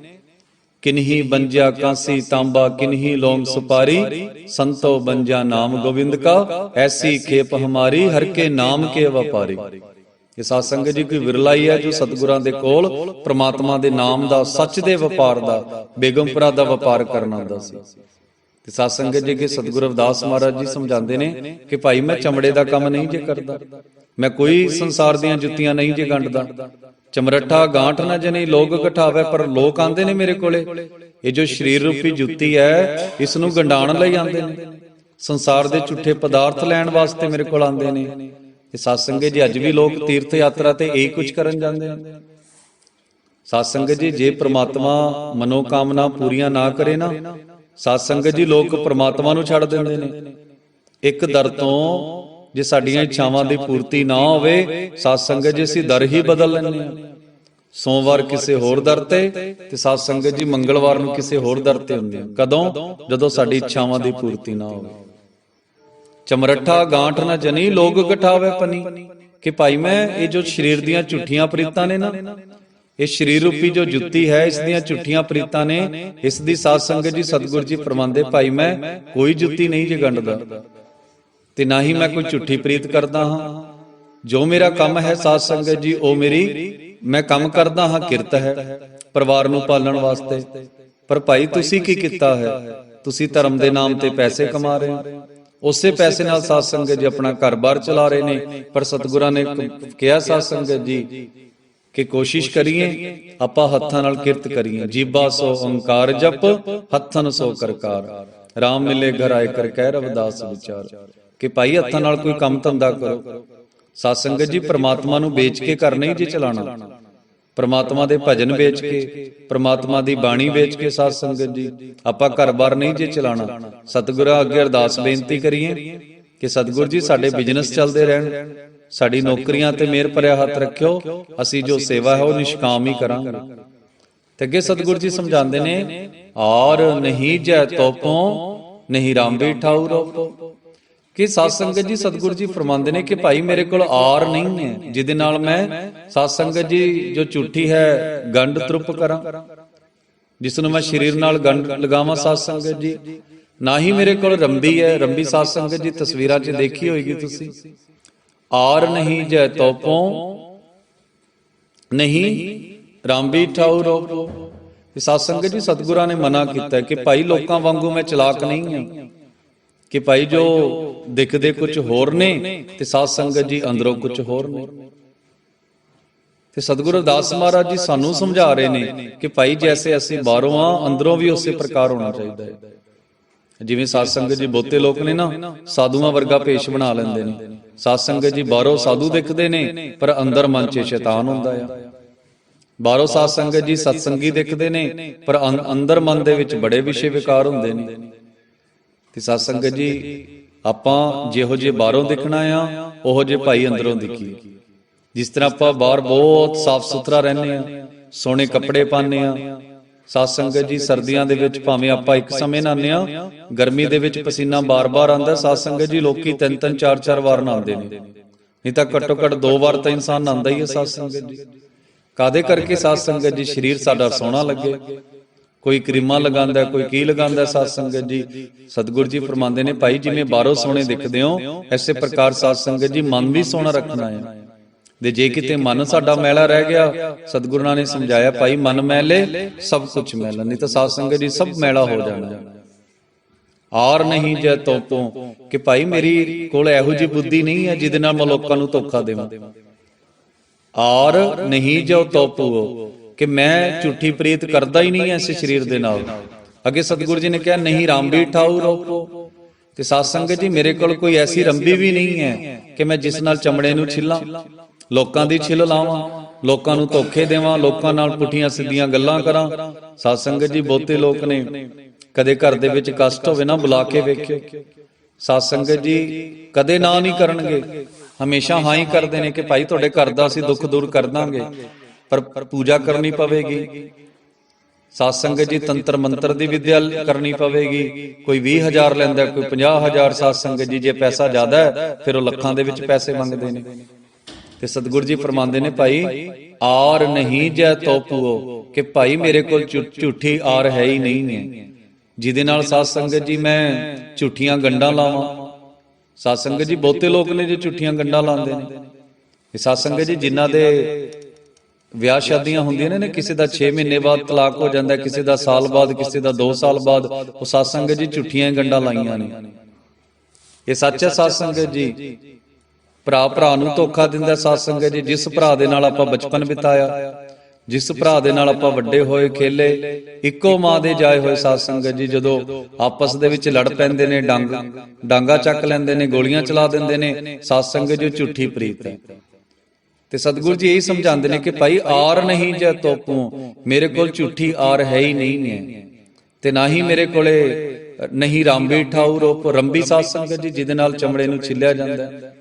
ਕਿਨਹੀ ਬੰਜਾ ਕਾਂਸੀ ਤਾਂਬਾ, ਕਿਨਹੀ ਲੋਮ ਸੁਪਾਰੀ, ਸੰਤੋ ਬੰਜਾ ਨਾਮ ਗੋਬਿੰਦ ਕਾ, ਐਸੀ ਖੇਪ ਹਮਾਰੀ, ਹਰ ਕੇ ਨਾਮ ਕੇ ਵਪਾਰੀ। ਇਹ ਸਾਧ ਸੰਗਤ ਜੀ, ਕੋਈ ਵਿਰਲਾ ਹੀ ਹੈ ਜੋ ਸਤਿਗੁਰਾਂ ਦੇ ਕੋਲ ਪ੍ਰਮਾਤਮਾ ਦੇ ਨਾਮ ਦਾ, ਸੱਚ ਦੇ ਵਪਾਰ ਦਾ ਬੇਗਮਪੁਰਾ ਦਾ ਵਪਾਰ ਕਰਨ ਆਉਂਦਾ ਸੀ। ਤੇ ਸਾਧ ਸੰਗਤ ਜੀ, ਕੇ ਸਤਿਗੁਰ ਅਵਦਾਸ ਮਹਾਰਾਜ ਜੀ ਸਮਝਾਉਂਦੇ ਨੇ ਕਿ ਭਾਈ ਮੈਂ ਚਮੜੇ ਦਾ ਕੰਮ ਨਹੀਂ ਜੇ ਕਰਦਾ, ਮੈਂ ਕੋਈ ਸੰਸਾਰ ਦੀਆਂ ਜੁੱਤੀਆਂ ਨਹੀਂ ਜੇ ਗੰਢਦਾ ਚਮਰਠਾ ਗਾਂਠ ਨਾ ਜਨੀ ਲੋਕ ਘਟਾਵੇ, ਪਰ ਲੋਕ ਆਂਦੇ ਨੇ ਮੇਰੇ ਕੋਲੇ। ਇਹ ਜੋ ਸਰੀਰ ਰੂਪੀ ਜੁੱਤੀ ਹੈ, ਇਸ ਨੂੰ ਗੰਡਾਣ ਲਈ ਆਂਦੇ ਨੇ। ਸੰਸਾਰ ਦੇ ਝੂਠੇ ਪਦਾਰਥ ਲੈਣ ਵਾਸਤੇ ਮੇਰੇ ਕੋਲ ਆਂਦੇ ਨੇ। ਇਹ ਸਤਸੰਗੇ ਜੀ, ਅੱਜ ਵੀ ਲੋਕ ਤੀਰਥ ਯਾਤਰਾ ਤੇ ਇਹੀ ਕੁਝ ਕਰਨ ਜਾਂਦੇ ਨੇ। ਸਾਧ ਸੰਗਤ ਜੀ, ਜੇ ਪ੍ਰਮਾਤਮਾ ਮਨੋਕਾਮਨਾ ਪੂਰੀਆਂ ਨਾ ਕਰੇ ਨਾ ਸਾਧ ਸੰਗਤ ਜੀ, ਲੋਕ ਪ੍ਰਮਾਤਮਾ ਨੂੰ ਛੱਡ ਦਿੰਦੇ ਨੇ। ਇੱਕ ਦਰ ਤੋਂ ਜੇ ਸਾਡੀਆਂ ਇੱਛਾਵਾਂ ਦੀ ਪੂਰਤੀ ਨਾ ਹੋਵੇ ਸਾਧ ਸੰਗਤ ਜੀ ਅਸੀਂ ਦਰ ਹੀ ਬਦਲ ਲੈਂਦੇ ਹਾਂ। ਸੋਮਵਾਰ ਕਿਸੇ ਹੋਰ ਦਰ ਤੇ ਤੇ ਸਾਧ ਸੰਗਤ ਜੀ ਮੰਗਲਵਾਰ ਨੂੰ ਕਿਸੇ ਹੋਰ ਦਰ ਤੇ ਹੁੰਦੇ ਆ ਕਦੋਂ? ਜਦੋਂ ਸਾਡੀ ਇੱਛਾਵਾਂ ਦੀ ਪੂਰਤੀ ਨਾ ਹੋਵੇ। ਚਮਰਠਾ ਗਾਂਠ ਨਾ ਜਨੀ ਲੋਗ ਗਠਾਵੇ ਪਨੀ ਕਿ ਭਾਈ ਮੈਂ ਇਹ ਜੋ ਸਰੀਰ ਦੀਆਂ ਝੁੱਠੀਆਂ ਪ੍ਰੀਤਾਂ ਨੇ ਨਾ ਇਹ ਸਰੀਰ ਰੂਪੀ ਜੋ ਜੁੱਤੀ ਹੈ ਇਸ ਦੀਆਂ ਝੁੱਠੀਆਂ ਪ੍ਰੀਤਾਂ ਨੇ ਇਸ ਦੀ ਸਾਧ ਸੰਗਤ ਜੀ ਸਤਿਗੁਰੂ ਜੀ ਫਰਮਾਉਂਦੇ ਭਾਈ ਮੈਂ ਕੋਈ ਜੁੱਤੀ ਨਹੀਂ ਜੇ ਗੰਢਦਾ ਤੇ ਨਾ ਹੀ ਮੈਂ ਕੋਈ ਝੂਠੀ ਪ੍ਰੀਤ ਕਰਦਾ ਹਾਂ। ਜੋ ਮੇਰਾ ਕੰਮ ਹੈ ਸਾਧ ਸੰਗਤ ਜੀ, ਉਹ ਮੇਰੀ, ਮੈਂ ਕੰਮ ਕਰਦਾ ਹਾਂ, ਕਿਰਤ ਹੈ, ਪਰਿਵਾਰ ਨੂੰ ਪਾਲਣ ਵਾਸਤੇ। ਪਰ ਭਾਈ, ਤੁਸੀਂ ਕੀ ਕੀਤਾ ਹੈ? ਤੁਸੀਂ ਧਰਮ ਦੇ ਨਾਮ ਤੇ ਪੈਸੇ ਕਮਾ ਰਹੇ ਹੋ। ਉਸੇ ਪੈਸੇ ਨਾਲ ਸਾਧ ਸੰਗਤ ਜੀ ਆਪਣਾ ਘਰ-ਬਾਰ ਚਲਾ ਰਹੇ ਨੇ। ਪਰ ਸਤਿਗੁਰਾਂ ਨੇ ਕਿਹਾ ਸਾਧ ਸੰਗਤ ਜੀ ਕਿ ਕੋਸ਼ਿਸ਼ ਕਰੀਏ, ਆਪਾਂ ਹੱਥਾਂ ਨਾਲ ਕਿਰਤ ਕਰੀਏ। ਜੀਬਾ ਸੋ ਓੰਕਾਰ ਜਪ ਹੱਥਨ ਸੋ ਕਰਕਾਰ। RAM ਮਿਲੇ ਘਰ ਆਏ ਕਰ ਕਹਿ ਰਵਦਾਸ ਵਿਚਾਰ। ਕਿ ਭਾਈ ਹੱਥਾਂ ਨਾਲ ਕੋਈ ਕੰਮ ਧੰਦਾ ਕਰੋ। ਸਾਧ ਸੰਗਤ ਜੀ, ਪ੍ਰਮਾਤਮਾ ਨੂੰ ਵੇਚ ਕੇ ਘਰ ਨਹੀਂ ਜੀ ਚਲਾਣਾ। ਪ੍ਰਮਾਤਮਾ ਦੇ ਭਜਨ ਵੇਚ ਕੇ, ਪ੍ਰਮਾਤਮਾ ਦੀ ਬਾਣੀ ਵੇਚ ਕੇ ਸਾਧ ਸੰਗਤ ਜੀ, ਆਪਾਂ ਘਰ-ਬਾਰ ਨਹੀਂ ਜੇ ਚਲਾਣਾ। ਸਤਿਗੁਰਾਂ ਅੱਗੇ ਅਰਦਾਸ ਬੇਨਤੀ ਕਰੀਏ ਕਿ ਸਤਿਗੁਰ ਜੀ, ਸਾਡੇ ਬਿਜ਼ਨਸ ਚੱਲਦੇ ਰਹਿਣ। ਸਾਡੀ ਨੌਕਰੀਆਂ ਤੇ ਮਿਹਰ ਭਰਿਆ ਹੱਥ ਰੱਖਿਓ। ਅਸੀਂ ਜੋ ਸੇਵਾ ਹੈ, ਉਹ ਨਿਸ਼ਕਾਮ ਹੀ ਕਰਾਂਗੇ। ਤੇ ਅੱਗੇ ਸਤਿਗੁਰ ਜੀ ਸਮਝਾਉਂਦੇ ਨੇ ਔਰ ਨਹੀਂ ਜੈ ਤੋਪੋ, ਨਹੀਂ ਰਾਮਬੀ ਠਾਉ ਰੋਪੋ ਕਿ ਸਾਧ ਸੰਗਤ ਜੀ, ਸਤਿਗੁਰੂ ਜੀ ਫਰਮਾਉਂਦੇ ਨੇ ਕਿ ਭਾਈ ਮੇਰੇ ਕੋਲ ਆਰ ਨਹੀਂ ਹੈ, ਜਿਹਦੇ ਨਾਲ ਮੈਂ ਸਾਧ ਸੰਗਤ ਜੀ ਜੋ ਝੂਠੀ ਹੈ ਗੰਡ ਤਰੁਪ ਕਰਾਂ। ਜਿਸ ਨੂੰ ਮੈਂ ਸਰੀਰ ਨਾਲ ਗੰਡ ਲਗਾਵਾਂ ਸਾਧ ਸੰਗਤ ਜੀ। ਨਾ ਹੀ ਮੇਰੇ ਕੋਲ ਰੰਬੀ ਹੈ, ਰੰਬੀ ਸਾਧ ਸੰਗਤ ਜੀ, ਤਸਵੀਰਾਂ 'ਚ ਦੇਖੀ ਹੋਏਗੀ ਤੁਸੀਂ। ਆਰ ਨਹੀਂ ਜੈ ਤੋਪੋਂ, ਨਹੀਂ ਰਾਮਬੀ ਠਾਉ ਰੋਪੋ ਇਹ ਸਾਧ ਸੰਗਤ ਜੀ, ਸਤਿਗੁਰਾਂ ਨੇ ਮਨਾ ਕੀਤਾ ਕਿ ਭਾਈ ਲੋਕਾਂ ਵਾਂਗੂ ਮੈਂ ਚਲਾਕ ਨਹੀਂ ਹਾਂ। ਕਿ ਭਾਈ ਜੋ ਦਿਖਦੇ ਕੁਝ ਹੋਰ ਨੇ ਤੇ ਸਾਧ ਸੰਗਤ ਜੀ ਅੰਦਰੋਂ ਕੁਝ ਹੋਰ ਨੇ। ਤੇ ਸਤਿਗੁਰੂ ਦਾਸ ਮਹਾਰਾਜ ਜੀ ਸਾਨੂੰ ਸਮਝਾ ਰਹੇ ਨੇ ਕਿ ਭਾਈ ਜੈਸੇ ਅਸੀਂ ਬਾਹਰੋਂ ਆ ਅੰਦਰੋਂ ਵੀ ਉਸੇ ਪ੍ਰਕਾਰ ਹੋਣਾ ਚਾਹੀਦਾ ਹੈ। ਜਿਵੇਂ ਸਾਧ ਸੰਗਤ ਜੀ ਬਹੁਤੇ ਲੋਕ ਨੇ ਨਾ ਸਾਧੂਆਂ ਵਰਗਾ ਭੇਸ਼ ਬਣਾ ਲੈਂਦੇ ਨੇ। ਸਾਧ ਸੰਗਤ ਜੀ ਬਾਹਰੋਂ ਸਾਧੂ ਦਿਖਦੇ ਨੇ ਪਰ ਅੰਦਰ ਮਨ 'ਚ ਸ਼ੈਤਾਨ ਹੁੰਦਾ ਆ। ਬਾਹਰੋਂ ਸਾਧ ਸੰਗਤ ਜੀ ਸਤਸੰਗੀ ਦਿਖਦੇ ਨੇ ਪਰ ਅੰਦਰ ਮਨ ਦੇ ਵਿੱਚ ਬੜੇ ਵਿਸ਼ੇ ਵਿਕਾਰ ਹੁੰਦੇ ਨੇ। ਤੇ ਸਾਧ ਸੰਗਤ ਜੀ, ਆਪਾਂ ਜਿਹੋ ਜੇ ਬਾਹਰੋਂ ਦਿਖਣਾ ਆ ਉਹੋ ਜੇ ਭਾਈ ਅੰਦਰੋਂ ਦਿਖੀਏ। ਜਿਸ ਤਰ੍ਹਾਂ ਆਪਾਂ ਬਾਹਰ ਬਹੁਤ ਸਾਫ਼ ਸੁਥਰਾ ਰਹਿੰਦੇ ਆ ਸੋਹਣੇ ਕੱਪੜੇ ਪਾਉਂਦੇ ਆ ਸਾਧ ਸੰਗਤ ਜੀ, ਸਰਦੀਆਂ ਦੇ ਵਿੱਚ ਭਾਵੇਂ ਆਪਾਂ ਇੱਕ ਸਮੇਂ ਨਹਾਉਂਦੇ ਆ ਗਰਮੀ ਦੇ ਵਿੱਚ ਪਸੀਨਾ ਬਾਰ-ਬਾਰ ਆਉਂਦਾ ਸਾਧ ਸੰਗਤ ਜੀ, ਲੋਕੀ ਤਿੰਨ ਤਿੰਨ, ਚਾਰ ਚਾਰ ਵਾਰ ਨਹਾਉਂਦੇ ਨੇ। ਨਹੀਂ ਤਾਂ ਘੱਟੋ ਘੱਟ ਦੋ ਵਾਰ ਤਾਂ ਇਨਸਾਨ ਨਹਾਉਂਦਾ ਹੀ ਹੈ ਸਾਧ ਸੰਗਤ ਜੀ। ਕਾਦੇ ਕਰਕੇ ਸਾਧ ਸੰਗਤ ਜੀ, ਸਰੀਰ ਸਾਡਾ ਸੋਹਣਾ ਲੱਗੇ? ਕੋਈ ਕਰੀਮਾਂ ਲਗਾਉਂਦਾ, ਕੋਈ ਕੀ ਲਗਾਉਂਦਾ ਸਾਧ ਸੰਗਤ ਜੀ? ਸਤਿਗੁਰ ਜੀ ਫਰਮਾਉਂਦੇ ਨੇ, ਭਾਈ, ਜਿਵੇਂ ਬਾਹਰੋਂ ਸੋਹਣੇ ਦਿਖਦੇ ਹੋ, ਐਸੇ ਪ੍ਰਕਾਰ ਸਾਧ ਸੰਗਤ ਜੀ, ਮਨ ਵੀ ਸੋਹਣਾ ਰੱਖਣਾ ਹੈ। ਦੇ ਜੇ ਕਿਤੇ ਮਨ ਸਾਡਾ ਮੈਲਾ ਰਹਿ ਗਿਆ, ਸਤਿਗੁਰਾਂ ਨੇ ਸਮਝਾਇਆ, ਭਾਈ, ਮਨ ਮੈਲੇ, ਸਭ ਕੁਝ ਮੈਲਾ, ਨਹੀਂ ਤਾਂ ਸਾਧ ਸੰਗਤ ਜੀ, ਸਭ ਮੈਲਾ ਹੋ ਜਾਣਾ। ਆਰ ਨਹੀਂ ਜੈ ਤੋਪੋਂ ਕਿ ਭਾਈ ਮੇਰੀ ਕੋਲ ਇਹੋ ਜੀ ਬੁੱਧੀ ਨਹੀਂ ਹੈ, ਜਿਹਦੇ ਨਾਲ ਮੈਂ ਲੋਕਾਂ ਨੂੰ ਧੋਖਾ ਦੇਵਾਂ। ਔਰ ਨਹੀਂ ਜੋ ਤੋਪੂ ਕਿ ਮੈਂ ਝੂਠੀ ਪ੍ਰੀਤ ਕਰਦਾ ਹੀ ਨਹੀਂ ਐ ਇਸ ਸਰੀਰ ਦੇ ਨਾਲ। ਅੱਗੇ ਸਤਿਗੁਰੂ ਜੀ ਨੇ ਕਿਹਾ, ਨਹੀਂ ਰਾਮਬੀ ਠਾਉ ਰੋਪੋ ਤੇ ਸਾਧ ਸੰਗਤ ਜੀ, ਮੇਰੇ ਕੋਲ ਕੋਈ ਐਸੀ ਰੰਬੀ ਵੀ ਨਹੀਂ ਹੈ ਕਿ ਮੈਂ ਜਿਸ ਨਾਲ ਚਮੜੇ ਨੂੰ ਛਿੱਲਾਂ। ਲੋਕਾਂ ਦੀ ਛਿੱਲ ਲਾਵਾਂ, ਲੋਕਾਂ ਨੂੰ ਧੋਖੇ ਦੇਵਾਂ, ਲੋਕਾਂ ਨਾਲ ਪੁੱਠੀਆਂ ਸਿੱਧੀਆਂ ਗੱਲਾਂ ਕਰਾਂ। ਸਾਧ ਸੰਗਤ ਜੀ, ਬਹੁਤੇ ਲੋਕ ਨੇ। ਕਦੇ ਘਰ ਦੇ ਵਿੱਚ ਕਸ਼ਟ ਹੋਵੇ ਨਾ, ਬੁਲਾ ਕੇ ਵੇਖਿਓ। ਸਾਧ ਸੰਗਤ ਜੀ, ਕਦੇ ਨਾ ਨਹੀਂ ਕਰਨਗੇ। ਹਮੇਸ਼ਾ ਹਾਂ ਹੀ ਕਰਦੇ ਨੇ ਕਿ, ਭਾਈ, ਤੁਹਾਡੇ ਘਰ ਦਾ ਅਸੀਂ ਦੁੱਖ ਦੂਰ ਕਰ ਦਾਂਗੇ। ਪਰ ਪੂਜਾ ਕਰਨੀ ਪਵੇਗੀ। ਸਾਧ ਸੰਗਤ ਜੀ, ਤੰਤਰ ਮੰਤਰ ਦੀ ਵਿਦਿਆ ਕਰਨੀ ਪਵੇਗੀ। ਕੋਈ 20000 ਲੈਂਦਾ, ਕੋਈ 50000 ਸਾਧ ਸੰਗਤ ਜੀ, ਜੇ ਪੈਸਾ ਜ਼ਿਆਦਾ ਹੈ, ਫਿਰ ਉਹ ਲੱਖਾਂ ਦੇ ਵਿੱਚ ਪੈਸੇ ਮੰਗਦੇ ਨੇ। ਤੇ ਸਤਿਗੁਰੂ ਜੀ ਫਰਮਾਉਂਦੇ ਨੇ, ਭਾਈ, ਆਰ ਨਹੀਂ ਜੈ ਤੋਪੂਓ ਕਿ ਭਾਈ ਮੇਰੇ ਕੋਲ ਝੂਠੀ ਆਰ ਹੈ ਹੀ ਨਹੀਂ ਹੈ। ਜਿਹਦੇ ਨਾਲ ਸਾਧ ਸੰਗਤ ਜੀ, ਮੈਂ ਝੂਠੀਆਂ ਗੰਡਾਂ ਲਾਵਾਂ। ਸਾਧ ਸੰਗਤ ਜੀ, ਬਹੁਤੇ ਲੋਕ ਨੇ ਜੋ ਝੂਠੀਆਂ ਗੰਡਾਂ ਲਾਉਂਦੇ ਨੇ। ਇਹ ਸਾਧ ਸੰਗਤ ਜੀ, ਜਿਨ੍ਹਾਂ ਦੇ ਵਿਆਹ ਸ਼ਾਦੀਆਂ ਹੁੰਦੀਆਂ ਨੇ ਨਾ ਕਿਸੇ ਦਾ 6 ਮਹੀਨੇ ਬਾਅਦ ਤਲਾਕ ਹੋ ਜਾਂਦਾ ਕਿਸੇ ਦਾ ਸਾਲ ਬਾਅਦ ਕਿਸੇ ਦਾ 2 ਸਾਲ ਬਾਅਦ ਉਹ ਸਾਧ ਸੰਗਤ ਜੀ ਝੂਠੀਆਂ ਗੰਡਾਂ ਲਾਈਆਂ ਨੇ। ਇਹ ਸੱਚ ਹੈ ਸਾਧ ਸੰਗਤ ਜੀ। ਭਰਾ ਭਰਾ ਨੂੰ ਧੋਖਾ ਦਿੰਦਾ ਸਾਧ ਸੰਗਤ ਜੀ ਜਿਸ ਭਰਾ ਦੇ ਨਾਲ ਆਪਾਂ ਬਚਪਨ ਬਿਤਾਇਆ ਜਿਸ ਭਰਾ ਦੇ ਨਾਲ ਆਪਾਂ ਵੱਡੇ ਹੋਏ ਖੇਲੇ ਇੱਕੋ ਮਾਂ ਦੇ ਜਾਏ ਹੋਏ ਸਾਧ ਸੰਗਤ ਜੀ ਜਦੋਂ ਆਪਸ ਦੇ ਵਿੱਚ ਲੜ ਪੈਂਦੇ ਨੇ ਡੰਗ ਡਾਂਗਾ ਚੱਕ ਲੈਂਦੇ ਨੇ ਗੋਲੀਆਂ ਚਲਾ ਦਿੰਦੇ ਨੇ ਸਾਧ ਸੰਗਤ ਜੀ ਝੂਠੀ ਪ੍ਰੀਤ ਹੈ। ਤੇ ਸਤਿਗੁਰੂ ਜੀ ਇਹੀ ਸਮਝਾਉਂਦੇ ਨੇ ਕਿ ਭਾਈ ਆਰ ਨਹੀਂ ਜੇ ਤੋਪੂ, ਮੇਰੇ ਕੋਲ ਝੂਠੀ ਆਰ ਹੈ ਹੀ ਨਹੀਂ ਹੈ। ਤੇ ਨਾ ਹੀ ਮੇਰੇ ਕੋਲੇ ਨਹੀਂ ਰਾਮਬੀ ਠਾਉ ਰੂਪ ਰੰਬੀ ਸਾਧ ਸੰਗਤ ਜੀ, ਜਿਹਦੇ ਨਾਲ ਚਮੜੇ ਨੂੰ ਛਿੱਲਿਆ ਜਾਂਦਾ ਹੈ।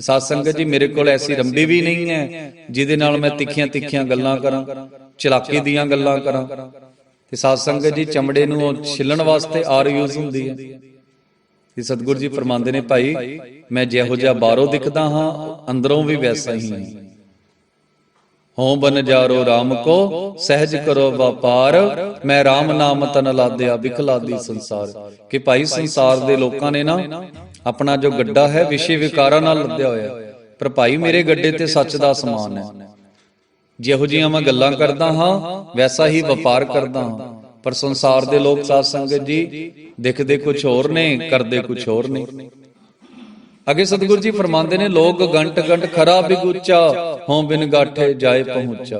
ਸਾਧ ਸੰਗਤ ਜੀ, ਮੇਰੇ ਕੋਲ ਐਸੀ ਰੰਬੀ ਵੀ ਨਹੀਂ ਹੈ, ਜਿਹਦੇ ਨਾਲ ਮੈਂ ਤਿੱਖੀਆਂ ਤਿੱਖੀਆਂ ਗੱਲਾਂ ਕਰਾਂ, ਚਲਾਕੀ ਦੀਆਂ ਗੱਲਾਂ ਕਰਾਂ। ਤੇ ਸਾਧ ਸੰਗਤ ਜੀ, ਚਮੜੇ ਨੂੰ ਛਿੱਲਣ ਵਾਸਤੇ ਆਰ ਯੂਜ਼ ਹੁੰਦੀ ਹੈ। ਤੇ ਸਤਿਗੁਰੂ ਜੀ ਫਰਮਾਉਂਦੇ ਨੇ, ਭਾਈ ਮੈਂ ਜਿਹੋ ਜਿਹਾ ਬਾਹਰੋਂ ਦਿਖਦਾ ਹਾਂ, ਅੰਦਰੋਂ ਵੀ ਵੈਸਾ ਹੀ ਹਾਂ। ਹੋਂ ਬਨ ਜਾਰੋ RAM ਕੋ, ਸਹਿਜ ਕਰੋ ਵਪਾਰ। ਮੈਂ RAM ਨਾਮ ਤਨ ਲਾਦਿਆ, ਵਿਖਲਾਦੀ ਸੰਸਾਰ। ਕਿ ਭਾਈ ਸੰਸਾਰ ਦੇ ਲੋਕਾਂ ਨੇ ਨਾ ਆਪਣਾ ਜੋ ਗੱਡਾ ਹੈ, ਵਿਸ਼ੇ ਵਿਕਾਰਾਂ ਨਾਲ ਲੱਦਿਆ ਹੋਇਆ ਪਰ ਭਾਈ ਮੇਰੇ ਗੱਡੇ ਤੇ ਸੱਚ ਦਾ ਸਮਾਨ ਹੈ। ਜਿਹੋ ਜਿਹੀਆਂ ਮੈਂ ਗੱਲਾਂ ਕਰਦਾ ਹਾਂ, ਵੈਸਾ ਹੀ ਵਪਾਰ ਕਰਦਾ ਹਾਂ। ਪਰ ਸੰਸਾਰ ਦੇ ਲੋਕ ਸਾਧ ਸੰਗਤ ਜੀ, ਦਿਖਦੇ ਕੁਝ ਹੋਰ ਨੇ, ਕਰਦੇ ਕੁਝ ਹੋਰ ਨੇ। ਅਗੇ ਸਤਿਗੁਰੂ ਜੀ ਫਰਮਾਉਂਦੇ ਨੇ, ਲੋਕ ਗੰਟ ਗੰਟ ਖਰਾ ਬਿਗੂਚਾ ਹੋਂ ਬਿਨ ਗਾਠੇ ਜਾਏ ਪਹੁੰਚਾ।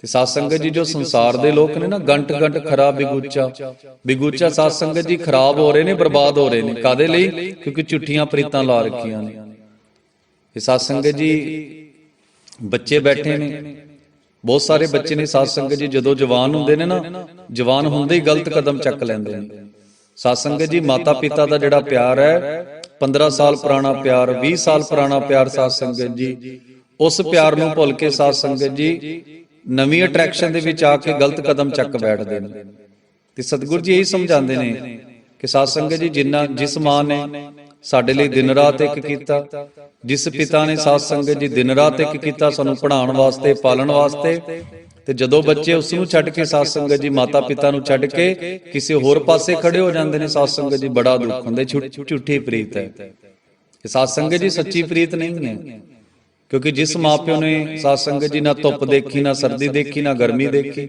ਤੇ ਸਾਧ ਸੰਗਤ ਜੀ ਜੋ ਸੰਸਾਰ ਦੇ ਲੋਕ ਨੇ ਨਾ ਗੰਟ ਗੰਟ ਖਰਾ ਬਿਗੂਚਾ। ਬਿਗੂਚਾ ਸਾਧ ਸੰਗਤ ਜੀ ਖਰਾਬ ਹੋ ਰਹੇ ਨੇ, ਬਰਬਾਦ ਹੋ ਰਹੇ ਨੇ। ਕਾਦੇ ਲਈ? ਕਿਉਂਕਿ ਝੁੱਠੀਆਂ ਪ੍ਰੀਤਾਂ ਲਾ ਰੱਖੀਆਂ ਨੇ। ਇਹ ਸਾਧ ਸੰਗਤ ਜੀ ਬੱਚੇ ਬੈਠੇ ਨੇ। ਬਹੁਤ ਸਾਰੇ ਬੱਚੇ ਨੇ ਸਾਧ ਸੰਗਤ ਜੀ, ਜਦੋਂ ਜਵਾਨ ਹੁੰਦੇ ਨੇ ਨਾ, ਜਵਾਨ ਹੁੰਦੇ ਹੀ ਗਲਤ ਕਦਮ ਚੱਕ ਲੈਂਦੇ ਨੇ। ਸਾਧ ਸੰਗਤ ਜੀ ਮਾਤਾ ਪਿਤਾ ਦਾ ਜਿਹੜਾ ਪਿਆਰ ਹੈ 15 ਸਾਲ ਪੁਰਾਣਾ ਪਿਆਰ 20 ਸਾਲ ਪੁਰਾਣਾ ਪਿਆਰ ਸਾਧ ਸੰਗਤ ਜੀ। ਉਸ ਪਿਆਰ ਨੂੰ ਭੁੱਲ ਕੇ ਸਾਧ ਸੰਗਤ ਜੀ, ਨਵੀਂ ਅਟਰੈਕਸ਼ਨ ਦੇ ਵਿੱਚ ਆ ਕੇ ਗਲਤ ਕਦਮ ਚੱਕ ਬੈਠਦੇ ਨੇ। ਤੇ ਸਤਿਗੁਰੂ ਜੀ ਇਹੀ ਸਮਝਾਉਂਦੇ ਨੇ ਕਿ ਸਾਧ ਸੰਗਤ ਜੀ, ਜਿੰਨਾ ਜਿਸ ਮਾਂ ਨੇ ਸਾਡੇ ਲਈ ਦਿਨ ਰਾਤ ਇੱਕ ਕੀਤਾ, ਜਿਸ ਪਿਤਾ ਨੇ ਸਾਧ ਸੰਗਤ ਜੀ ਦਿਨ ਰਾਤ ਇੱਕ ਕੀਤਾ, ਸਾਨੂੰ ਪੜ੍ਹਾਉਣ ਵਾਸਤੇ, ਪਾਲਣ ਵਾਸਤੇ ਤੇ ਜਦੋਂ ਬੱਚੇ ਉਸ ਨੂੰ ਛੱਡ ਕੇ ਸਾਧ ਸੰਗਤ ਜੀ ਮਾਤਾ ਪਿਤਾ ਨੂੰ ਛੱਡ ਕੇ ਕਿਸੇ ਹੋਰ ਪਾਸੇ ਖੜੇ ਹੋ ਜਾਂਦੇ ਨੇ ਸਾਧ ਸੰਗਤ ਜੀ ਬੜਾ ਦੁੱਖ ਹੁੰਦਾ ਝੂਠੀ ਪ੍ਰੀਤ ਹੈ ਇਹ ਸਾਧ ਸੰਗਤ ਜੀ ਸੱਚੀ ਪ੍ਰੀਤ ਨਹੀਂ ਹੈ ਕਿਉਂਕਿ ਜਿਸ ਮਾਪਿਓ ਨੇ ਸਾਧ ਸੰਗਤ ਜੀ ਨਾ ਧੁੱਪ ਦੇਖੀ ਨਾ ਸਰਦੀ ਦੇਖੀ ਨਾ ਗਰਮੀ ਦੇਖੀ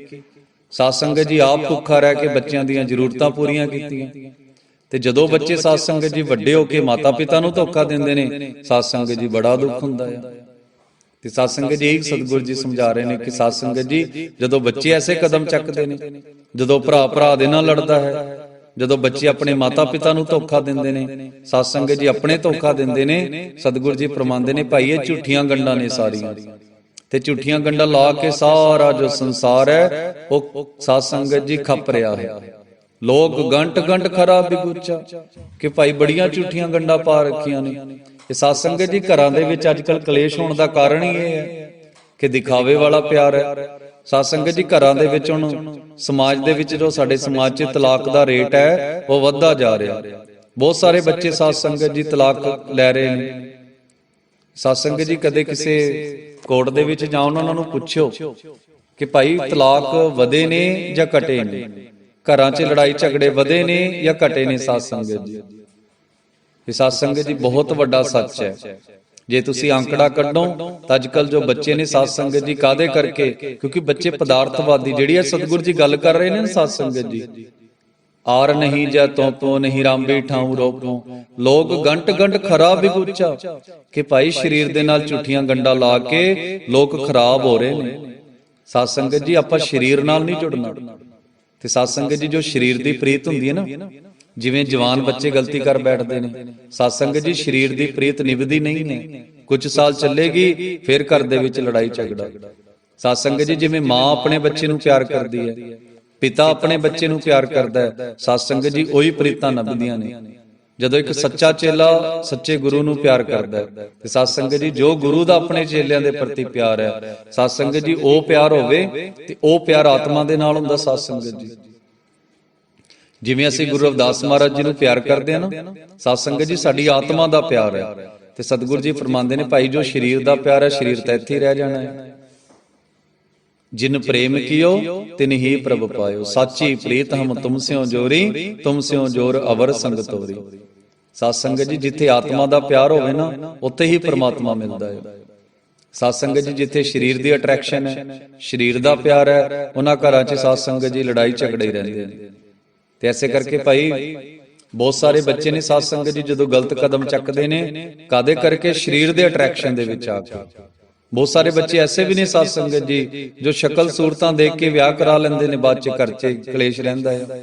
ਸਾਧ ਸੰਗਤ ਜੀ ਆਪ ਭੁੱਖਾ ਰਹਿ ਕੇ ਬੱਚਿਆਂ ਦੀਆਂ ਜ਼ਰੂਰਤਾਂ ਪੂਰੀਆਂ ਕੀਤੀਆਂ ਤੇ ਜਦੋਂ ਬੱਚੇ ਸਾਧ ਸੰਗਤ ਜੀ ਵੱਡੇ ਹੋ ਕੇ ਮਾਤਾ ਪਿਤਾ ਨੂੰ ਧੋਖਾ ਦਿੰਦੇ ਨੇ ਸਾਧ ਸੰਗਤ ਜੀ ਬੜਾ ਦੁੱਖ ਹੁੰਦਾ ਹੈ ਤੇ ਸਾਧ ਸੰਗਤ ਜੀ ਸਤਿਗੁਰੂ ਜੀ ਸਮਝਾ ਰਹੇ ਨੇ ਕਿ ਸਾਧ ਸੰਗਤ ਜੀ ਜਦੋਂ ਬੱਚੇ ਐਸੇ ਕਦਮ ਚੱਕਦੇ ਨੇ ਜਦੋਂ ਭਰਾ ਭਰਾ ਦੇ ਨਾਲ ਲੜਦਾ ਹੈ ਜਦੋਂ ਬੱਚੇ ਆਪਣੇ ਮਾਤਾ ਪਿਤਾ ਨੂੰ ਧੋਖਾ ਦਿੰਦੇ ਨੇ ਸਾਧ ਸੰਗਤ ਜੀ ਆਪਣੇ ਧੋਖਾ ਦਿੰਦੇ ਨੇ ਸਤਿਗੁਰੂ ਜੀ ਫਰਮਾਉਂਦੇ ਨੇ ਭਾਈ ਇਹ ਝੂਠੀਆਂ ਗੰਡਾਂ ਨੇ ਸਾਰੀਆਂ। ਤੇ ਝੂਠੀਆਂ ਗੰਡਾਂ ਲਾ ਕੇ ਸਾਰਾ ਜੋ ਸੰਸਾਰ ਹੈ ਉਹ ਸਾਧ ਸੰਗਤ ਜੀ ਖੱਪ ਰਿਹਾ ਹੈ। ਲੋਕ ਗੰਟ ਗੰਟ ਖਰਾ ਬਿਗੁੱਚਾ ਕਿ ਭਾਈ ਬੜੀਆਂ ਝੂਠੀਆਂ ਗੰਡਾਂ ਪਾ ਰੱਖੀਆਂ ਨੇ। ਇਹ ਸਾਧ ਸੰਗਤ ਜੀ ਘਰਾਂ ਦੇ ਵਿੱਚ ਅੱਜ ਅੱਜਕੱਲ ਕਲੇਸ਼ ਹੋਣ ਦਾ ਕਾਰਨ ਹੀ ਇਹ ਹੈ ਕਿ ਦਿਖਾਵੇ ਵਾਲਾ ਪਿਆਰ ਹੈ। ਸਾਧ ਸੰਗਤ ਜੀ ਘਰਾਂ ਦੇ ਵਿੱਚ ਹੁਣ ਸਮਾਜ ਦੇ ਵਿੱਚ ਜੋ ਸਾਡੇ ਸਮਾਜ 'ਚ ਤਲਾਕ ਦਾ ਰੇਟ ਹੈ, ਉਹ ਵੱਧਦਾ ਜਾ ਰਿਹਾ। ਬਹੁਤ ਸਾਰੇ ਬੱਚੇ ਸਾਧ ਸੰਗਤ ਜੀ ਤਲਾਕ ਲੈ ਰਹੇ ਨੇ। ਸਾਧ ਸੰਗਤ ਜੀ ਕਦੇ ਕਿਸੇ ਕੋਰਟ ਦੇ ਵਿੱਚ ਜਾਂ ਉਹਨਾਂ ਨੂੰ ਪੁੱਛਿਓ ਕਿ ਭਾਈ ਤਲਾਕ ਵਧੇ ਨੇ ਜਾਂ ਘਟੇ ਨੇ? ਘਰਾਂ 'ਚ ਲੜਾਈ ਝਗੜੇ ਵਧੇ ਨੇ ਜਾਂ ਘਟੇ ਨੇ ਸਾਧ ਸੰਗਤ ਜੀ? ਇਹ ਸਾਧ ਸੰਗਤ ਜੀ ਬਹੁਤ ਵੱਡਾ ਸੱਚ ਹੈ। ਜੇ ਤੁਸੀਂ ਆંકੜਾ ਕੱਢੋ ਤਾਂ ਅੱਜਕੱਲ ਜੋ ਬੱਚੇ ਨੇ ਸਾਧ ਸੰਗਤ ਜੀ ਕਾਦੇ ਕਰਕੇ? ਕਿਉਂਕਿ ਬੱਚੇ ਪਦਾਰਥਵਾਦੀ ਜਿਹੜੀ ਹੈ ਸਤਿਗੁਰੂ ਜੀ ਗੱਲ ਕਰ ਰਹੇ ਨੇ ਸਾਧ ਸੰਗਤ ਜੀ। ਆਰ ਨਹੀਂ ਜੈ ਤੋਂ ਪੋ ਨਹੀਂ ਰਾਮਬੀ ਠਾਉ ਰੋਪੋ ਲੋਕ ਗੰਟ ਗੰਟ ਖਰਾਬ ਵਿਗੁੱਚਾ ਕਿ ਭਾਈ ਸਰੀਰ ਦੇ ਨਾਲ ਝੂਠੀਆਂ ਗੰਡਾ ਲਾ ਕੇ ਲੋਕ ਖਰਾਬ ਹੋ ਰਹੇ ਨੇ। ਸਾਧ ਸੰਗਤ ਜੀ ਆਪਾਂ ਸਰੀਰ ਨਾਲ ਨਹੀਂ ਜੁੜਨਾ। ਤੇ ਸਾਧ ਸੰਗਤ ਜੀ ਜੋ ਸਰੀਰ ਦੀ ਪ੍ਰੀਤ ਹੁੰਦੀ ਹੈ ਨਾ ਜਿਵੇਂ ਜਵਾਨ ਬੱਚੇ ਗਲਤੀ ਕਰ ਬੈਠਦੇ ਨੇ। ਸੰਗਤ ਜੀ ਸਰੀਰ ਦੀ ਪ੍ਰੀਤ ਨਿਭਦੀ ਨਹੀਂ ਨੇ। ਕੁਝ ਸਾਲ ਚੱਲੇਗੀ ਫਿਰ ਘਰ ਦੇ ਵਿੱਚ ਲੜਾਈ ਝਗੜਾ। ਸੰਗਤ ਜੀ ਜਿਵੇਂ ਮਾਂ ਆਪਣੇ ਬੱਚੇ ਨੂੰ ਪਿਆਰ ਕਰਦੀ ਹੈ। ਪਿਤਾ ਆਪਣੇ ਬੱਚੇ ਨੂੰ ਪਿਆਰ ਕਰਦਾ ਹੈ। ਸੰਗਤ ਜੀ ਉਹੀ ਪ੍ਰੀਤਾਂ ਨਿਭਦੀਆਂ ਨੇ। ਜਦੋਂ ਇੱਕ ਸੱਚਾ ਚੇਲਾ ਸੱਚੇ ਗੁਰੂ ਨੂੰ ਪਿਆਰ ਕਰਦਾ ਹੈ। ਤੇ ਸੰਗਤ ਜੀ ਜੋ ਗੁਰੂ ਦਾ ਆਪਣੇ ਚੇਲਿਆਂ ਦੇ ਪ੍ਰਤੀ ਪਿਆਰ ਹੈ। ਸੰਗਤ ਜੀ ਉਹ ਪਿਆਰ ਹੋਵੇ ਤੇ ਉਹ ਪਿਆਰ ਆਤਮਾ ਦੇ ਨਾਲ ਹੁੰਦਾ ਸੰਗਤ ਜੀ। ਜਿਵੇਂ ਅਸੀਂ ਗੁਰੂ ਰਵਿਦਾਸ ਮਹਾਰਾਜ ਜੀ ਨੂੰ ਪਿਆਰ ਕਰਦੇ ਆ ਨਾ ਸਾਧ ਸੰਗਤ ਜੀ, ਸਾਡੀ ਆਤਮਾ ਦਾ ਪਿਆਰ ਹੈ ਤੇ ਸਤਿਗੁਰੂ ਜੀ ਫਰਮਾਉਂਦੇ ਨੇ, ਭਾਈ, ਜੋ ਸਰੀਰ ਦਾ ਪਿਆਰ ਹੈ, ਸਰੀਰ ਤਾਂ ਇੱਥੇ ਹੀ ਰਹਿ ਜਾਣਾ ਹੈ। ਜਿਨ ਪ੍ਰੇਮ ਕੀਓ, ਤਿਨ ਹੀ ਪ੍ਰਭ ਪਾਇਓ। ਸਾਚੀ ਪ੍ਰੀਤ ਹਮ ਤੁਮ ਸਿਓ ਜੋਰੀ, ਤੁਮ ਸਿਓ ਜੋਰ ਅਵਰ ਸੰਗ ਤੋਰੀ। ਸਾਧ ਸੰਗਤ ਜੀ, ਜਿੱਥੇ ਆਤਮਾ ਦਾ ਪਿਆਰ ਹੋਵੇ ਨਾ, ਉੱਥੇ ਹੀ ਪ੍ਰਮਾਤਮਾ ਮਿਲਦਾ ਹੈ। ਸਾਧ ਸੰਗਤ ਜੀ, ਜਿੱਥੇ ਸਰੀਰ ਦੀ ਅਟਰੈਕਸ਼ਨ ਹੈ, ਸਰੀਰ ਦਾ ਪਿਆਰ ਹੈ, ਉਹਨਾਂ ਘਰਾਂ 'ਚ ਸਾਧ ਸੰਗਤ ਜੀ ਲੜਾਈ ਝਗੜੇ ਰਹਿੰਦੇ ਨੇ। ਤੇ ਐਸੇ ਕਰਕੇ ਭਾਈ ਬਹੁਤ ਸਾਰੇ ਬੱਚੇ ਨੇ ਸਾਧ ਸੰਗਤ ਜੀ ਜਦੋਂ ਗਲਤ ਕਦਮ ਚੱਕਦੇ ਨੇ ਕਾਦੇ ਕਰਕੇ ਸਰੀਰ ਦੇ ਅਟਰੈਕਸ਼ਨ ਦੇ ਵਿੱਚ ਆ ਕੇ ਬਹੁਤ ਸਾਰੇ ਬੱਚੇ ਐਸੇ ਵੀ ਨੇ ਸਾਧ ਸੰਗਤ ਜੀ ਜੋ ਸ਼ਕਲ ਸੂਰਤਾਂ ਦੇਖ ਕੇ ਵਿਆਹ ਕਰਾ ਲੈਂਦੇ ਨੇ ਬਾਅਦ ਚ ਘਰ 'ਚ ਕਲੇਸ਼ ਰਹਿੰਦਾ ਹੈ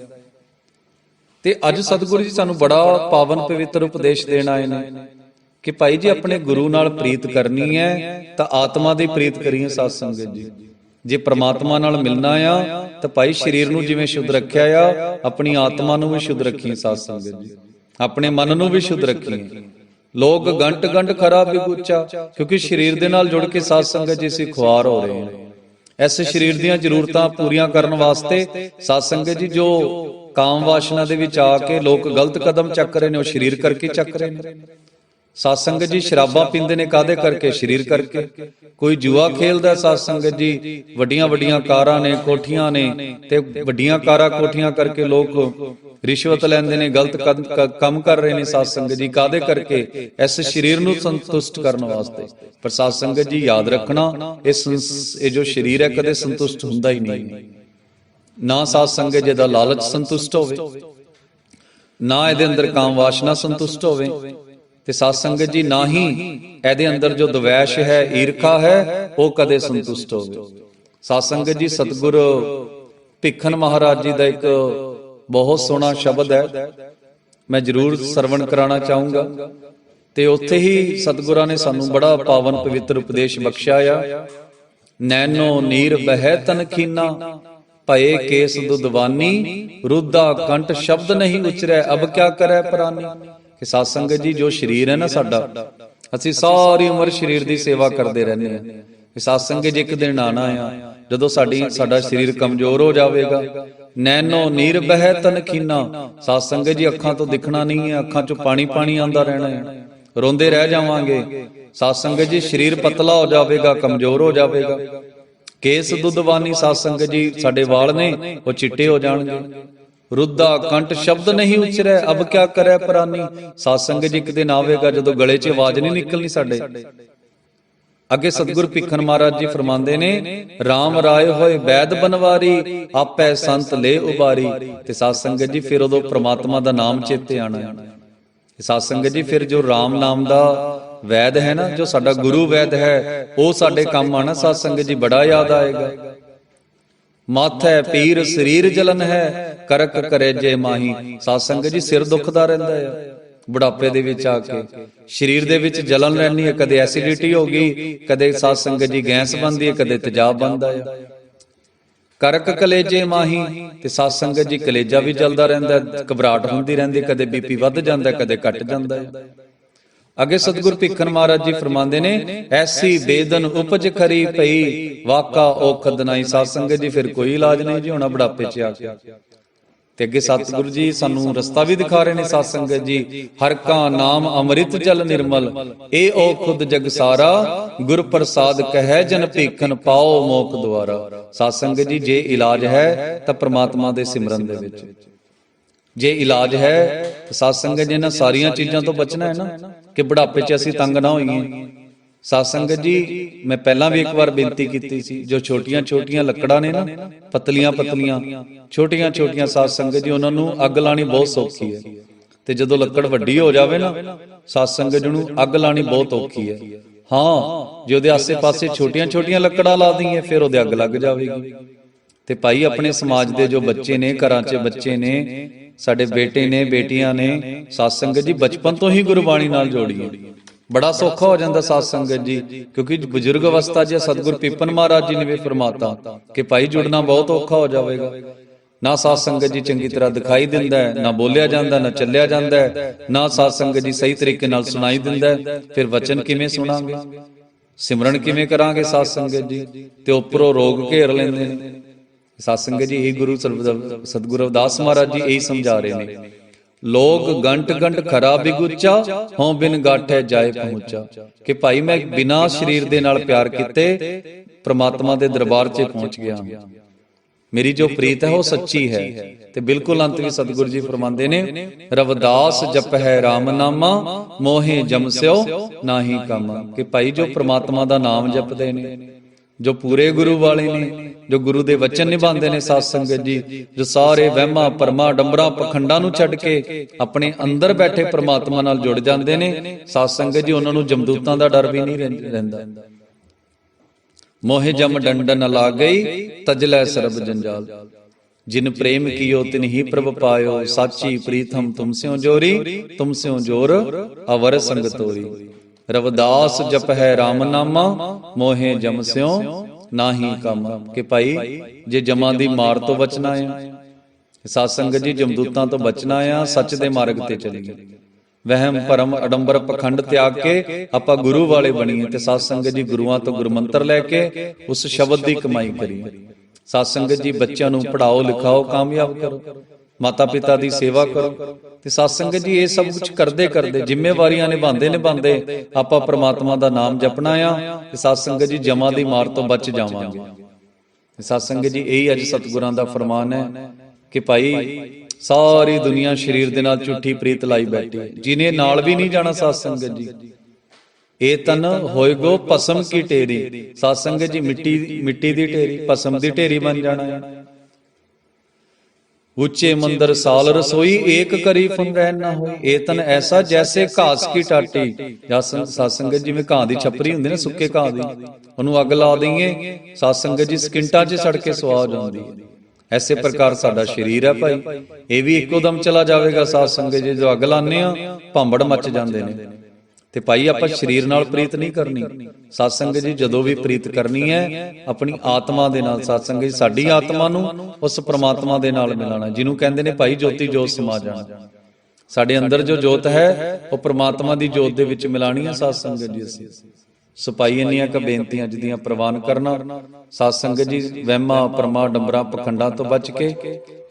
ਤੇ ਅੱਜ ਸਤਿਗੁਰੂ ਜੀ ਸਾਨੂੰ ਬੜਾ ਪਾਵਨ ਪਵਿੱਤਰ ਉਪਦੇਸ਼ ਦੇਣ ਆਏ ਨੇ ਕਿ ਭਾਈ ਜੀ ਆਪਣੇ ਗੁਰੂ ਨਾਲ ਪ੍ਰੀਤ ਕਰਨੀ ਹੈ ਤਾਂ ਆਤਮਾ ਦੀ ਪ੍ਰੀਤ ਕਰੀਏ ਸਾਧ ਸੰਗਤ ਜੀ। ਜੇ ਪ੍ਰਮਾਤਮਾ ਨਾਲ ਮਿਲਣਾ ਆ ਤਾਂ ਭਾਈ ਸਰੀਰ ਨੂੰ ਜਿਵੇਂ ਸ਼ੁੱਧ ਰੱਖਿਆ ਆ ਆਪਣੀ ਆਤਮਾ ਨੂੰ ਵੀ ਸ਼ੁੱਧ ਰੱਖੀਏ ਸਾਧ ਸੰਗਤ ਜੀ। ਆਪਣੇ ਮਨ ਨੂੰ ਵੀ ਸ਼ੁੱਧ ਰੱਖੀਏ। ਲੋਕ ਗੰਟ ਗੰਟ ਖਰਾਬ ਵਿਗੁੱਚਾ ਕਿਉਂਕਿ ਸਰੀਰ ਦੇ ਨਾਲ ਜੁੜ ਕੇ ਸਾਧ ਸੰਗਤ ਜੀ ਅਸੀਂ ਖੁਆਰ ਹੋ ਰਹੇ ਹਾਂ ਇਸ ਸਰੀਰ ਦੀਆਂ ਜ਼ਰੂਰਤਾਂ ਪੂਰੀਆਂ ਕਰਨ ਵਾਸਤੇ ਸਾਧ ਸੰਗਤ ਜੀ ਜੋ ਕਾਮ ਵਾਸ਼ਨਾ ਦੇ ਵਿੱਚ ਆ ਕੇ ਲੋਕ ਗਲਤ ਕਦਮ ਚੱਕ ਰਹੇ ਨੇ ਉਹ ਸਰੀਰ ਕਰਕੇ ਚੱਕ ਰਹੇ ਨੇ। ਸਾਧ ਸੰਗਤ ਜੀ, ਸ਼ਰਾਬਾਂ ਪੀਂਦੇ ਨੇ ਕਾਦੇ ਕਰਕੇ? ਸਰੀਰ ਕਰਕੇ। ਕੋਈ ਜੂਆ ਖੇਲਦਾ ਸਾਧ ਸੰਗਤ ਜੀ? ਵੱਡੀਆਂ ਵੱਡੀਆਂ ਕਾਰਾਂ ਨੇ, ਕੋਠੀਆਂ ਨੇ ਤੇ ਵੱਡੀਆਂ ਕਾਰਾਂ, ਕੋਠੀਆਂ ਕਰਕੇ ਲੋਕ ਰਿਸ਼ਵਤ ਲੈਂਦੇ ਨੇ, ਗਲਤ ਕਦ- ਕੰਮ ਕਰ ਰਹੇ ਨੇ ਸਾਧ ਸੰਗਤ ਜੀ। ਕਾਦੇ ਕਰਕੇ? ਇਸ ਸਰੀਰ ਨੂੰ ਸੰਤੁਸ਼ਟ ਕਰਨ ਵਾਸਤੇ। ਪਰ ਸਾਧ ਸੰਗਤ ਜੀ, ਯਾਦ ਰੱਖਣਾ, ਇਹ ਸੰਸ- ਇਹ ਜੋ ਸਰੀਰ ਹੈ, ਕਦੇ ਸੰਤੁਸ਼ਟ ਹੁੰਦਾ ਹੀ ਨਹੀਂ। ਨਾ ਸਾਧ ਸੰਗਤ ਜੀ ਦਾ ਲਾਲਚ ਸੰਤੁਸ਼ਟ ਹੋਵੇ, ਨਾ ਇਹਦੇ ਅੰਦਰ ਕਾਮ ਵਾਸ਼ਨਾ ਸੰਤੁਸ਼ਟ ਹੋਵੇ। ਤੇ ਸਾਧ ਸੰਗਤ ਜੀ, ਨਾ ਹੀ ਇਹਦੇ ਅੰਦਰ ਜੋ ਦਵੈਸ਼ ਹੈ, ਈਰਖਾ ਹੈ, ਉਹ ਕਦੇ ਸੰਤੁਸ਼ਟ ਹੋਵੇ। ਸਾਧ ਸੰਗਤ ਜੀ, ਸਤਿਗੁਰ ਭਿੱਖਨ ਮਹਾਰਾਜ ਜੀ ਦਾ ਇੱਕ ਬਹੁਤ ਸੋਹਣਾ ਸ਼ਬਦ ਹੈ। ਮੈਂ ਜ਼ਰੂਰ ਸਰਵਣ ਕਰਾਉਣਾ ਚਾਹੂੰਗਾ। ਤੇ ਉੱਥੇ ਹੀ ਸਤਿਗੁਰਾਂ ਨੇ ਸਾਨੂੰ ਬੜਾ ਪਾਵਨ ਪਵਿੱਤਰ ਉਪਦੇਸ਼ ਬਖਸ਼ਿਆ ਆ। ਨੈਨੋ ਨੀਰ ਬਹਿ ਤਨਖੀਨਾ ਭਏ ਕੇਸ ਦੁਦਵਾਨੀ, ਰੁੱਧਾ ਕੰਠ ਸ਼ਬਦ ਨਹੀਂ ਉਚਰੈ, ਅਬ ਕਿਆ ਕਰੈ ਪ੍ਰਾਨੀ। ਕਿ ਸਾਧ ਸੰਗਤ ਜੀ ਜੋ ਸਰੀਰ ਹੈ ਨਾ ਸਾਡਾ ਅਸੀਂ ਸਾਰੀ ਉਮਰ ਸਰੀਰ ਦੀ ਸੇਵਾ ਕਰਦੇ ਰਹਿੰਦੇ ਹਾਂ। ਕਿ ਸਾਧ ਸੰਗਤ ਜੀ ਇੱਕ ਦਿਨ ਆਣਾ ਆ ਜਦੋਂ ਸਾਡੀ ਸਾਡਾ ਸਰੀਰ ਕਮਜ਼ੋਰ ਹੋ ਜਾਵੇਗਾ। ਨੈਨੋ ਨੀਰ ਬਹਿ ਤਨਖੀਨਾ। ਸਾਧ ਸੰਗਤ ਜੀ ਅੱਖਾਂ ਤੋਂ ਦਿਖਣਾ ਨਹੀਂ ਹੈ। ਅੱਖਾਂ ਚੋਂ ਪਾਣੀ ਪਾਣੀ ਆਉਂਦਾ ਰਹਿਣਾ ਹੈ। ਰੋਂਦੇ ਰਹਿ ਜਾਵਾਂਗੇ। ਸਾਧ ਸੰਗਤ ਜੀ ਸਰੀਰ ਪਤਲਾ ਹੋ ਜਾਵੇਗਾ ਕਮਜ਼ੋਰ ਹੋ ਜਾਵੇਗਾ। ਕੇਸ ਦੁੱਧਵਾਨੀ ਸਾਧ ਸੰਗਤ ਜੀ ਸਾਡੇ ਵਾਲ ਨੇ ਉਹ ਚਿੱਟੇ ਹੋ ਜਾਣਗੇ। ਰੁੱਦਾ ਕੰਟ ਸ਼ਬਦ ਨਹੀਂ ਉਚਰੈ, ਅਬ ਕਿਆ ਕਰੈ ਪ੍ਰਾਨੀ? ਸਾਧ ਜੀ ਇੱਕ ਦਿਨ ਆਵੇਗਾ ਜਦੋਂ ਗਲੇ 'ਚ ਆਵਾਜ਼ ਨਹੀਂ ਨਿਕਲਣੀ ਸਾਡੇ। ਅੱਗੇ ਸਤਿਗੁਰ ਭਿੱਖਨ ਮਹਾਰਾਜ ਜੀ ਫਰਮਾਉਂਦੇ ਨੇ RAM ਰਾਏ ਹੋਏ ਵੈਦ ਬਨਵਾਰੀ, ਆਪੈ ਸੰਤ ਲੈ ਉਬਾਰੀ। ਤੇ ਸਾਧ ਸੰਗਤ ਜੀ ਫਿਰ ਉਦੋਂ ਪ੍ਰਮਾਤਮਾ ਦਾ ਨਾਮ ਚੇਤੇ ਆਣਾ। ਹੈ ਸਾਧ ਸੰਗਤ ਜੀ ਫਿਰ ਜੋ RAM ਨਾਮ ਦਾ ਵੈਦ ਹੈ ਨਾ, ਜੋ ਸਾਡਾ ਗੁਰੂ ਵੈਦ ਹੈ, ਉਹ ਸਾਡੇ ਕੰਮ ਆਣਾ, ਸਾਧ ਸੰਗਤ ਜੀ ਬੜਾ ਯਾਦ ਆਏਗਾ। ਮਾਥੈ ਪੀਰ ਸਰੀਰ ਜਲਨ ਹੈ ਕਰਕ ਕਰੇ ਜੇ ਮਾਹੀ ਸਾਧ ਜੀ ਸਿਰ ਦੁਖਦਾ ਰਹਿੰਦਾ ਹੈ ਬੁਢਾਪੇ ਦੇ ਵਿੱਚ ਆ ਕੇ ਸਰੀਰ ਦੇ ਵਿੱਚ ਜਲਨ ਰਹਿਣੀ ਹੈ ਕਦੇ ਐਸਿਡਿਟੀ ਹੋ ਗਈ ਕਦੇ ਸਾਧ ਜੀ ਗੈਸ ਬਣਦੀ ਹੈ ਕਦੇ ਤੇਜ਼ਾਬ ਬਣਦਾ ਹੈ ਕਰਕ ਕਲੇਜੇ ਮਾਹੀ ਤੇ ਸਾਧ ਜੀ ਕਲੇਜਾ ਵੀ ਜਲਦਾ ਰਹਿੰਦਾ ਹੈ, ਘਬਰਾਹਟ ਹੁੰਦੀ ਰਹਿੰਦੀ ਹੈ, ਕਦੇ ਬੀਪੀ ਵੱਧ ਜਾਂਦਾ ਕਦੇ ਘਟ ਜਾਂਦਾ ਹੈ ਅੱਗੇ ਸਤਿਗੁਰ ਭਿੱਖਨ ਮਹਾਰਾਜ ਜੀ ਫਰਮਾਉਂਦੇ ਨੇ ਐਸੀ ਬੇਦਨ ਉਪਜ ਖਰੀ ਪਈ ਵਾਕਾ ਔਖਦ ਨਹੀਂ ਸਾਧ ਸੰਗਤ ਜੀ ਫਿਰ ਕੋਈ ਇਲਾਜ ਨਹੀਂ ਜੀ ਹੋਣਾ ਬੁਢਾਪੇ 'ਚ ਆ ਕੇ ਤੇ ਅੱਗੇ ਸਤਿਗੁਰੂ ਜੀ ਸਾਨੂੰ ਰਸਤਾ ਵੀ ਦਿਖਾ ਰਹੇ ਨੇ ਸਾਧ ਸੰਗਤ ਜੀ ਹਰ ਕਾ ਨਾਮ ਅੰਮ੍ਰਿਤ ਜਲ ਨਿਰਮਲ। ਇਹ ਓ ਖੁਦ ਜਗ ਸਾਰਾ ਗੁਰ ਪ੍ਰਸਾਦ ਕਹੈ ਜਨ ਭੀਖਨ ਪਾਓ ਮੋਖ ਦੁਆਰਾ। ਸਾਧ ਸੰਗਤ ਜੀ ਜੇ ਇਲਾਜ ਹੈ ਤਾਂ ਪ੍ਰਮਾਤਮਾ ਦੇ ਸਿਮਰਨ ਦੇ ਵਿੱਚ। ਜੇ ਇਲਾਜ ਹੈ, ਤਾਂ ਸਾਧ ਸੰਗਤ ਜੀ ਇਹਨਾਂ ਸਾਰੀਆਂ ਚੀਜ਼ਾਂ ਤੋਂ ਬਚਣਾ ਹੈ ਨਾ, ਕਿ ਬੁਢਾਪੇ 'ਚ ਅਸੀਂ ਤੰਗ ਨਾ ਹੋਈਏ। ਸਾਧ ਸੰਗਤ ਜੀ, ਮੈਂ ਪਹਿਲਾਂ ਵੀ ਇੱਕ ਵਾਰ ਬੇਨਤੀ ਕੀਤੀ ਸੀ, ਜੋ ਛੋਟੀਆਂ-ਛੋਟੀਆਂ ਲੱਕੜਾਂ ਨੇ ਨਾ, ਪਤਲੀਆਂ-ਪਤਲੀਆਂ, ਛੋਟੀਆਂ-ਛੋਟੀਆਂ ਸਾਧ ਸੰਗਤ ਜੀ, ਉਹਨਾਂ ਨੂੰ ਅੱਗ ਲਾਣੀ ਬਹੁਤ ਸੌਖੀ ਹੈ। ਤੇ ਜਦੋਂ ਲੱਕੜ ਵੱਡੀ ਹੋ ਜਾਵੇ ਨਾ, ਸਾਧ ਸੰਗਤ ਜੀ ਨੂੰ ਅੱਗ ਲਾਣੀ ਬਹੁਤ ਔਖੀ ਹੈ। ਹਾਂ, ਜੇ ਉਹਦੇ ਆਸੇ-ਪਾਸੇ ਛੋਟੀਆਂ-ਛੋਟੀਆਂ ਲੱਕੜਾਂ ਲਾ ਦਈਏ, ਫਿਰ ਉਹਦੇ ਅੱਗ ਲੱਗ ਜਾਵੇਗੀ। ਤੇ ਭਾਈ, ਆਪਣੇ ਸਮਾਜ ਦੇ ਜੋ ਬੱਚੇ ਨੇ, ਘਰਾਂ 'ਚ ਬੱਚੇ ਨੇ ਸਾਡੇ ਬੇਟੇ ਨੇ, ਬੇਟੀਆਂ ਨੇ, ਸਾਧ ਸੰਗਤ ਜੀ, ਬਚਪਨ ਤੋਂ ਹੀ ਗੁਰਬਾਣੀ ਨਾਲ ਜੋੜੀਏ ਬੜਾ ਸੌਖਾ ਹੋ ਜਾਂਦਾ ਸਾਧ ਸੰਗਤ ਜੀ, ਕਿਉਂਕਿ ਬਜ਼ੁਰਗ ਅਵਸਥਾ 'ਚ ਸਤਿਗੁਰ ਪੀਪਨ ਮਹਾਰਾਜ ਜੀ ਨੇ ਵੀ ਫਰਮਾਤਾ ਕਿ ਭਾਈ ਜੁੜਨਾ ਬਹੁਤ ਔਖਾ ਹੋ ਜਾਵੇਗਾ। ਨਾ ਸਾਧ ਸੰਗਤ ਜੀ ਚੰਗੀ ਤਰ੍ਹਾਂ ਦਿਖਾਈ ਦਿੰਦਾ ਹੈ, ਨਾ ਬੋਲਿਆ ਜਾਂਦਾ, ਨਾ ਚੱਲਿਆ ਜਾਂਦਾ ਹੈ, ਨਾ ਸਾਧ ਸੰਗਤ ਜੀ ਸਹੀ ਤਰੀਕੇ ਨਾਲ ਸੁਣਾਈ ਦਿੰਦਾ ਹੈ। ਫਿਰ ਵਚਨ ਕਿਵੇਂ ਸੁਣਾਂਗੇ? ਸਿਮਰਨ ਕਿਵੇਂ ਕਰਾਂਗੇ ਸਾਧ ਸੰਗਤ ਜੀ? ਤੇ ਉੱਪਰੋਂ ਰੋਗ ਘੇਰ ਲੈਂਦੇ ਨੇ। ਸਾਧ ਸੰਗਤ ਜੀ ਇਹ ਗੁਰੂ ਸਤਿਗੁਰੂ ਰਵਿਦਾਸ ਮਹਾਰਾਜ ਜੀ ਇਹੀ ਸਮਝਾ ਰਹੇ ਨੇ। ਲੋਕ ਗੰਟ ਗੰਟ ਖਰਾ ਬਿਗੁੱਚਾ ਹਉ ਬਿਨ ਗਾਠੈ ਜਾਏ ਪਹੁੰਚਾ। ਕਿ ਭਾਈ ਮੈਂ ਬਿਨਾ ਸਰੀਰ ਦੇ ਨਾਲ ਪਿਆਰ ਕੀਤੇ ਪ੍ਰਮਾਤਮਾ ਦੇ ਦਰਬਾਰ 'ਚ ਪਹੁੰਚ ਗਿਆ। ਮੇਰੀ ਜੋ ਪ੍ਰੀਤ ਹੈ ਉਹ ਸੱਚੀ ਹੈ। ਤੇ ਬਿਲਕੁਲ ਅੰਤ ਵਿੱਚ ਸਤਿਗੁਰੂ ਜੀ ਫਰਮਾਉਂਦੇ ਨੇ ਰਵਦਾਸ ਜਪ ਹੈ RAM ਨਾਮਾ ਮੋਹਿ ਜਮਸਿਓ ਨਾਹੀ ਕੰਮ। ਕਿ ਭਾਈ ਜੋ ਪ੍ਰਮਾਤਮਾ ਦਾ ਨਾਮ ਜਪਦੇ ਨੇ ਜੋ ਪੂਰੇ ਗੁਰੂ ਵਾਲੇ ਨੇ, ਜੋ ਗੁਰੂ ਦੇ ਵਚਨ ਨਿਭਾਉਂਦੇ ਨੇ ਸਾਧ ਸੰਗਤ ਜੀ, ਜੋ ਸਾਰੇ ਵਹਿਮਾਂ ਪਰਮਾ ਡੰਬਰਾਂ, ਪਖੰਡਾਂ ਨੂੰ ਛੱਡ ਕੇ ਆਪਣੇ ਅੰਦਰ ਬੈਠੇ ਪ੍ਰਮਾਤਮਾ ਨਾਲ ਜੁੜ ਜਾਂਦੇ ਨੇ ਸਾਧ ਸੰਗਤ ਜੀ, ਉਹਨਾਂ ਨੂੰ ਜਮਦੂਤਾਂ ਦਾ ਡਰ ਵੀ ਨਹੀਂ ਰਹਿੰ- ਰਹਿੰਦਾ। ਮੋਹਿ ਜਮ ਡੰਡਨ ਲਾ ਗਈ ਤਜਲੇ ਸਰਬ ਜੰਜਾਲ। ਜਿਨ ਪ੍ਰੇਮ ਕੀਓ, ਤਿਨ ਹੀ ਪ੍ਰਭ ਪਾਇਓ, ਸਾਚੀ ਪ੍ਰੀਤਮ ਤੁਮ ਸਿਓ ਜੋਰੀ, ਤੁਮ ਸਿਓ ਜੋਰ, ਅਵਰ ਸੰਗਤੋਰੀ ਰਵਦਾਸ ਜਪ ਹੈ RAM ਨਾਮਾ ਮੋਹਿ ਜਮ ਸਿਓ ਨਾਹੀ ਕੰਮ। ਕਿ ਭਾਈ, ਜੇ ਜਮਾਂ ਦੀ ਮਾਰ ਤੋਂ ਬਚਣਾ ਹੈ ਸਾਧ ਸੰਗਤ ਜੀ ਜਮਦੂਤਾਂ ਤੋਂ ਬਚਣਾ ਆ, ਸੱਚ ਦੇ ਮਾਰਗ ਤੇ ਚੱਲੀਏ। ਵਹਿਮ, ਭਰਮ, ਅਡੰਬਰ, ਪਖੰਡ ਤਿਆਗ ਕੇ ਆਪਾਂ ਗੁਰੂ ਵਾਲੇ ਬਣੀਏ ਤੇ ਸਾਧ ਸੰਗਤ ਜੀ ਗੁਰੂਆਂ ਤੋਂ ਗੁਰਮੰਤਰ ਲੈ ਕੇ ਉਸ ਸ਼ਬਦ ਦੀ ਕਮਾਈ ਕਰੀਏ। ਸਾਧ ਸੰਗਤ ਜੀ ਬੱਚਿਆਂ ਨੂੰ ਪੜਾਓ ਲਿਖਾਓ, ਕਾਮਯਾਬ ਕਰੋ। ਮਾਤਾ ਪਿਤਾ ਦੀ ਸੇਵਾ ਕਰੋ ਤੇ ਸਾਧ ਸੰਗਤ ਜੀ, ਇਹ ਸਭ ਕੁਝ ਕਰਦੇ ਕਰਦੇ, ਜ਼ਿੰਮੇਵਾਰੀਆਂ ਨਿਭਾਉਂਦੇ ਨਿਭਾਉਂਦੇ ਆਪਾਂ ਪ੍ਰਮਾਤਮਾ ਦਾ ਨਾਮ ਜਪਣਾ ਆ ਤੇ ਸਾਧ ਸੰਗਤ ਜੀ ਜਮਾ ਦੀ ਮਾਰ ਤੋਂ ਬਚ ਜਾਵਾਂਗੇ। ਤੇ ਸਾਧ ਸੰਗਤ ਜੀ, ਇਹੀ ਅੱਜ ਸਤਿਗੁਰਾਂ ਦਾ ਫਰਮਾਨ ਹੈ ਕਿ ਭਾਈ, ਸਾਰੀ ਦੁਨੀਆ ਸਰੀਰ ਦੇ ਨਾਲ ਝੂਠੀ ਪ੍ਰੀਤ ਲਾਈ ਬੈਠੀ ਹੈ। ਜਿਨੇ ਨਾਲ ਵੀ ਨਹੀਂ ਜਾਣਾ ਸਾਧ ਸੰਗਤ ਜੀ, ਇਹ ਤਨ ਹੋਏਗੋ ਪਸਮ ਕੀ ਢੇਰੀ। ਸਾਧ ਸੰਗਤ ਜੀ, ਮਿੱਟੀ ਮਿੱਟੀ ਦੀ ਢੇਰੀ ਪਸਮ ਦੀ ਢੇਰੀ ਬਣ ਜਾਣਾ ਹੈ। ਉੱਚੇ ਮੰਦਰ ਸਾਲ ਰਸੋਈ ਏਕ ਕਰੀ ਫੰਗੈ ਨਾ ਹੋਈ। ਏਤਨ ਐਸਾ ਜੈਸੇ ਘਾਸ ਕੀ ਟਾਟੀ। ਜਸ ਸਾਸੰਗ ਜਿਵੇਂ ਘਾਹ ਦੀ ਛਪਰੀ ਹੁੰਦੀ ਨਾ, ਸੁੱਕੇ ਘਾਹ ਦੀ। ਉਹਨੂੰ ਅੱਗ ਲਾ ਦਈਏ ਸਾਸੰਗ ਜੀ ਸਕਿੰਟਾਂ 'ਚ ਸੜ ਕੇ ਸੁਆ ਜਾਂਦੀ ਹੈ ਐਸੇ ਪ੍ਰਕਾਰ ਸਾਡਾ ਸਰੀਰ ਹੈ ਭਾਈ। ਇਹ ਵੀ ਇੱਕੋ ਦਮ ਚਲਾ ਜਾਵੇਗਾ ਸਾਸੰਗ ਜੀ ਜੋ ਅੱਗ ਲਾਉਂਦੇ ਆ ਭਾਂਬੜ ਮੱਚ ਜਾਂਦੇ ਨੇ। ਤੇ ਭਾਈ ਆਪਾਂ ਸਰੀਰ ਨਾਲ ਪ੍ਰੀਤ ਨਹੀਂ ਕਰਨੀ। satsang ਜੀ ਜਦੋਂ ਵੀ ਪ੍ਰੀਤ ਕਰਨੀ ਹੈ ਆਪਣੀ ਆਤਮਾ ਦੇ ਨਾਲ satsang ਜੀ ਸਾਡੀ ਆਤਮਾ ਨੂੰ ਉਸ ਪ੍ਰਮਾਤਮਾ ਦੇ ਨਾਲ ਮਿਲਾਣਾ ਜਿਹਨੂੰ ਕਹਿੰਦੇ ਨੇ ਭਾਈ ਜੋਤੀ ਜੋਤ ਸਮਾ ਜਾਣਾ ਸਾਡੇ ਅੰਦਰ ਜੋ ਜੋਤ ਹੈ ਉਹ ਪ੍ਰਮਾਤਮਾ ਦੀ ਜੋਤ ਦੇ ਵਿੱਚ ਮਿਲਾਣੀ ਹੈ satsang ਜੀ। ਅਸੀਂ। ਸਪਾਈ ਇੰਨੀਆਂ ਕ ਬੇਨਤੀਆਂ ਅੱਜ ਦੀਆਂ ਪ੍ਰਵਾਨ ਕਰਨਾ satsang ਜੀ ਵਹਿਮਾਂ ਪਰਮਾ ਡੰਬਰਾਂ ਪਖੰਡਾਂ ਤੋਂ ਬਚ ਕੇ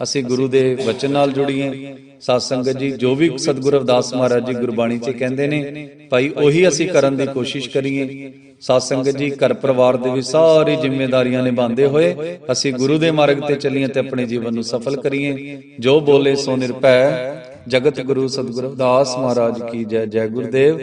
ਅਸੀਂ ਗੁਰੂ ਦੇ ਵਚਨ ਨਾਲ ਜੁੜੀਏ। satsang ਜੀ ਜੋ ਵੀ ਸਤਿਗੁਰੂ ਰਵਿਦਾਸ ਮਹਾਰਾਜ ਜੀ ਗੁਰਬਾਣੀ 'ਚ ਕਹਿੰਦੇ ਨੇ ਭਾਈ ਉਹੀ ਅਸੀਂ ਕਰਨ ਦੀ ਕੋਸ਼ਿਸ਼ ਕਰੀਏ। satsang ਜੀ ਘਰ ਪਰਿਵਾਰ ਦੇ ਵੀ ਸਾਰੀ ਜ਼ਿੰਮੇਵਾਰੀਆਂ ਨਿਭਾਉਂਦੇ ਹੋਏ ਅਸੀਂ ਗੁਰੂ ਦੇ ਮਾਰਗ ਤੇ ਚੱਲੀਏ ਤੇ ਆਪਣੇ ਜੀਵਨ ਨੂੰ ਸਫਲ ਕਰੀਏ। ਜੋ ਬੋਲੇ ਸੋ ਨਿਰਭੈ ਜਗਤ ਗੁਰੂ ਸਤਿਗੁਰੂ ਰਵਿਦਾਸ ਮਹਾਰਾਜ ਕੀ ਜੈ। ਜੈ ਗੁਰਦੇਵ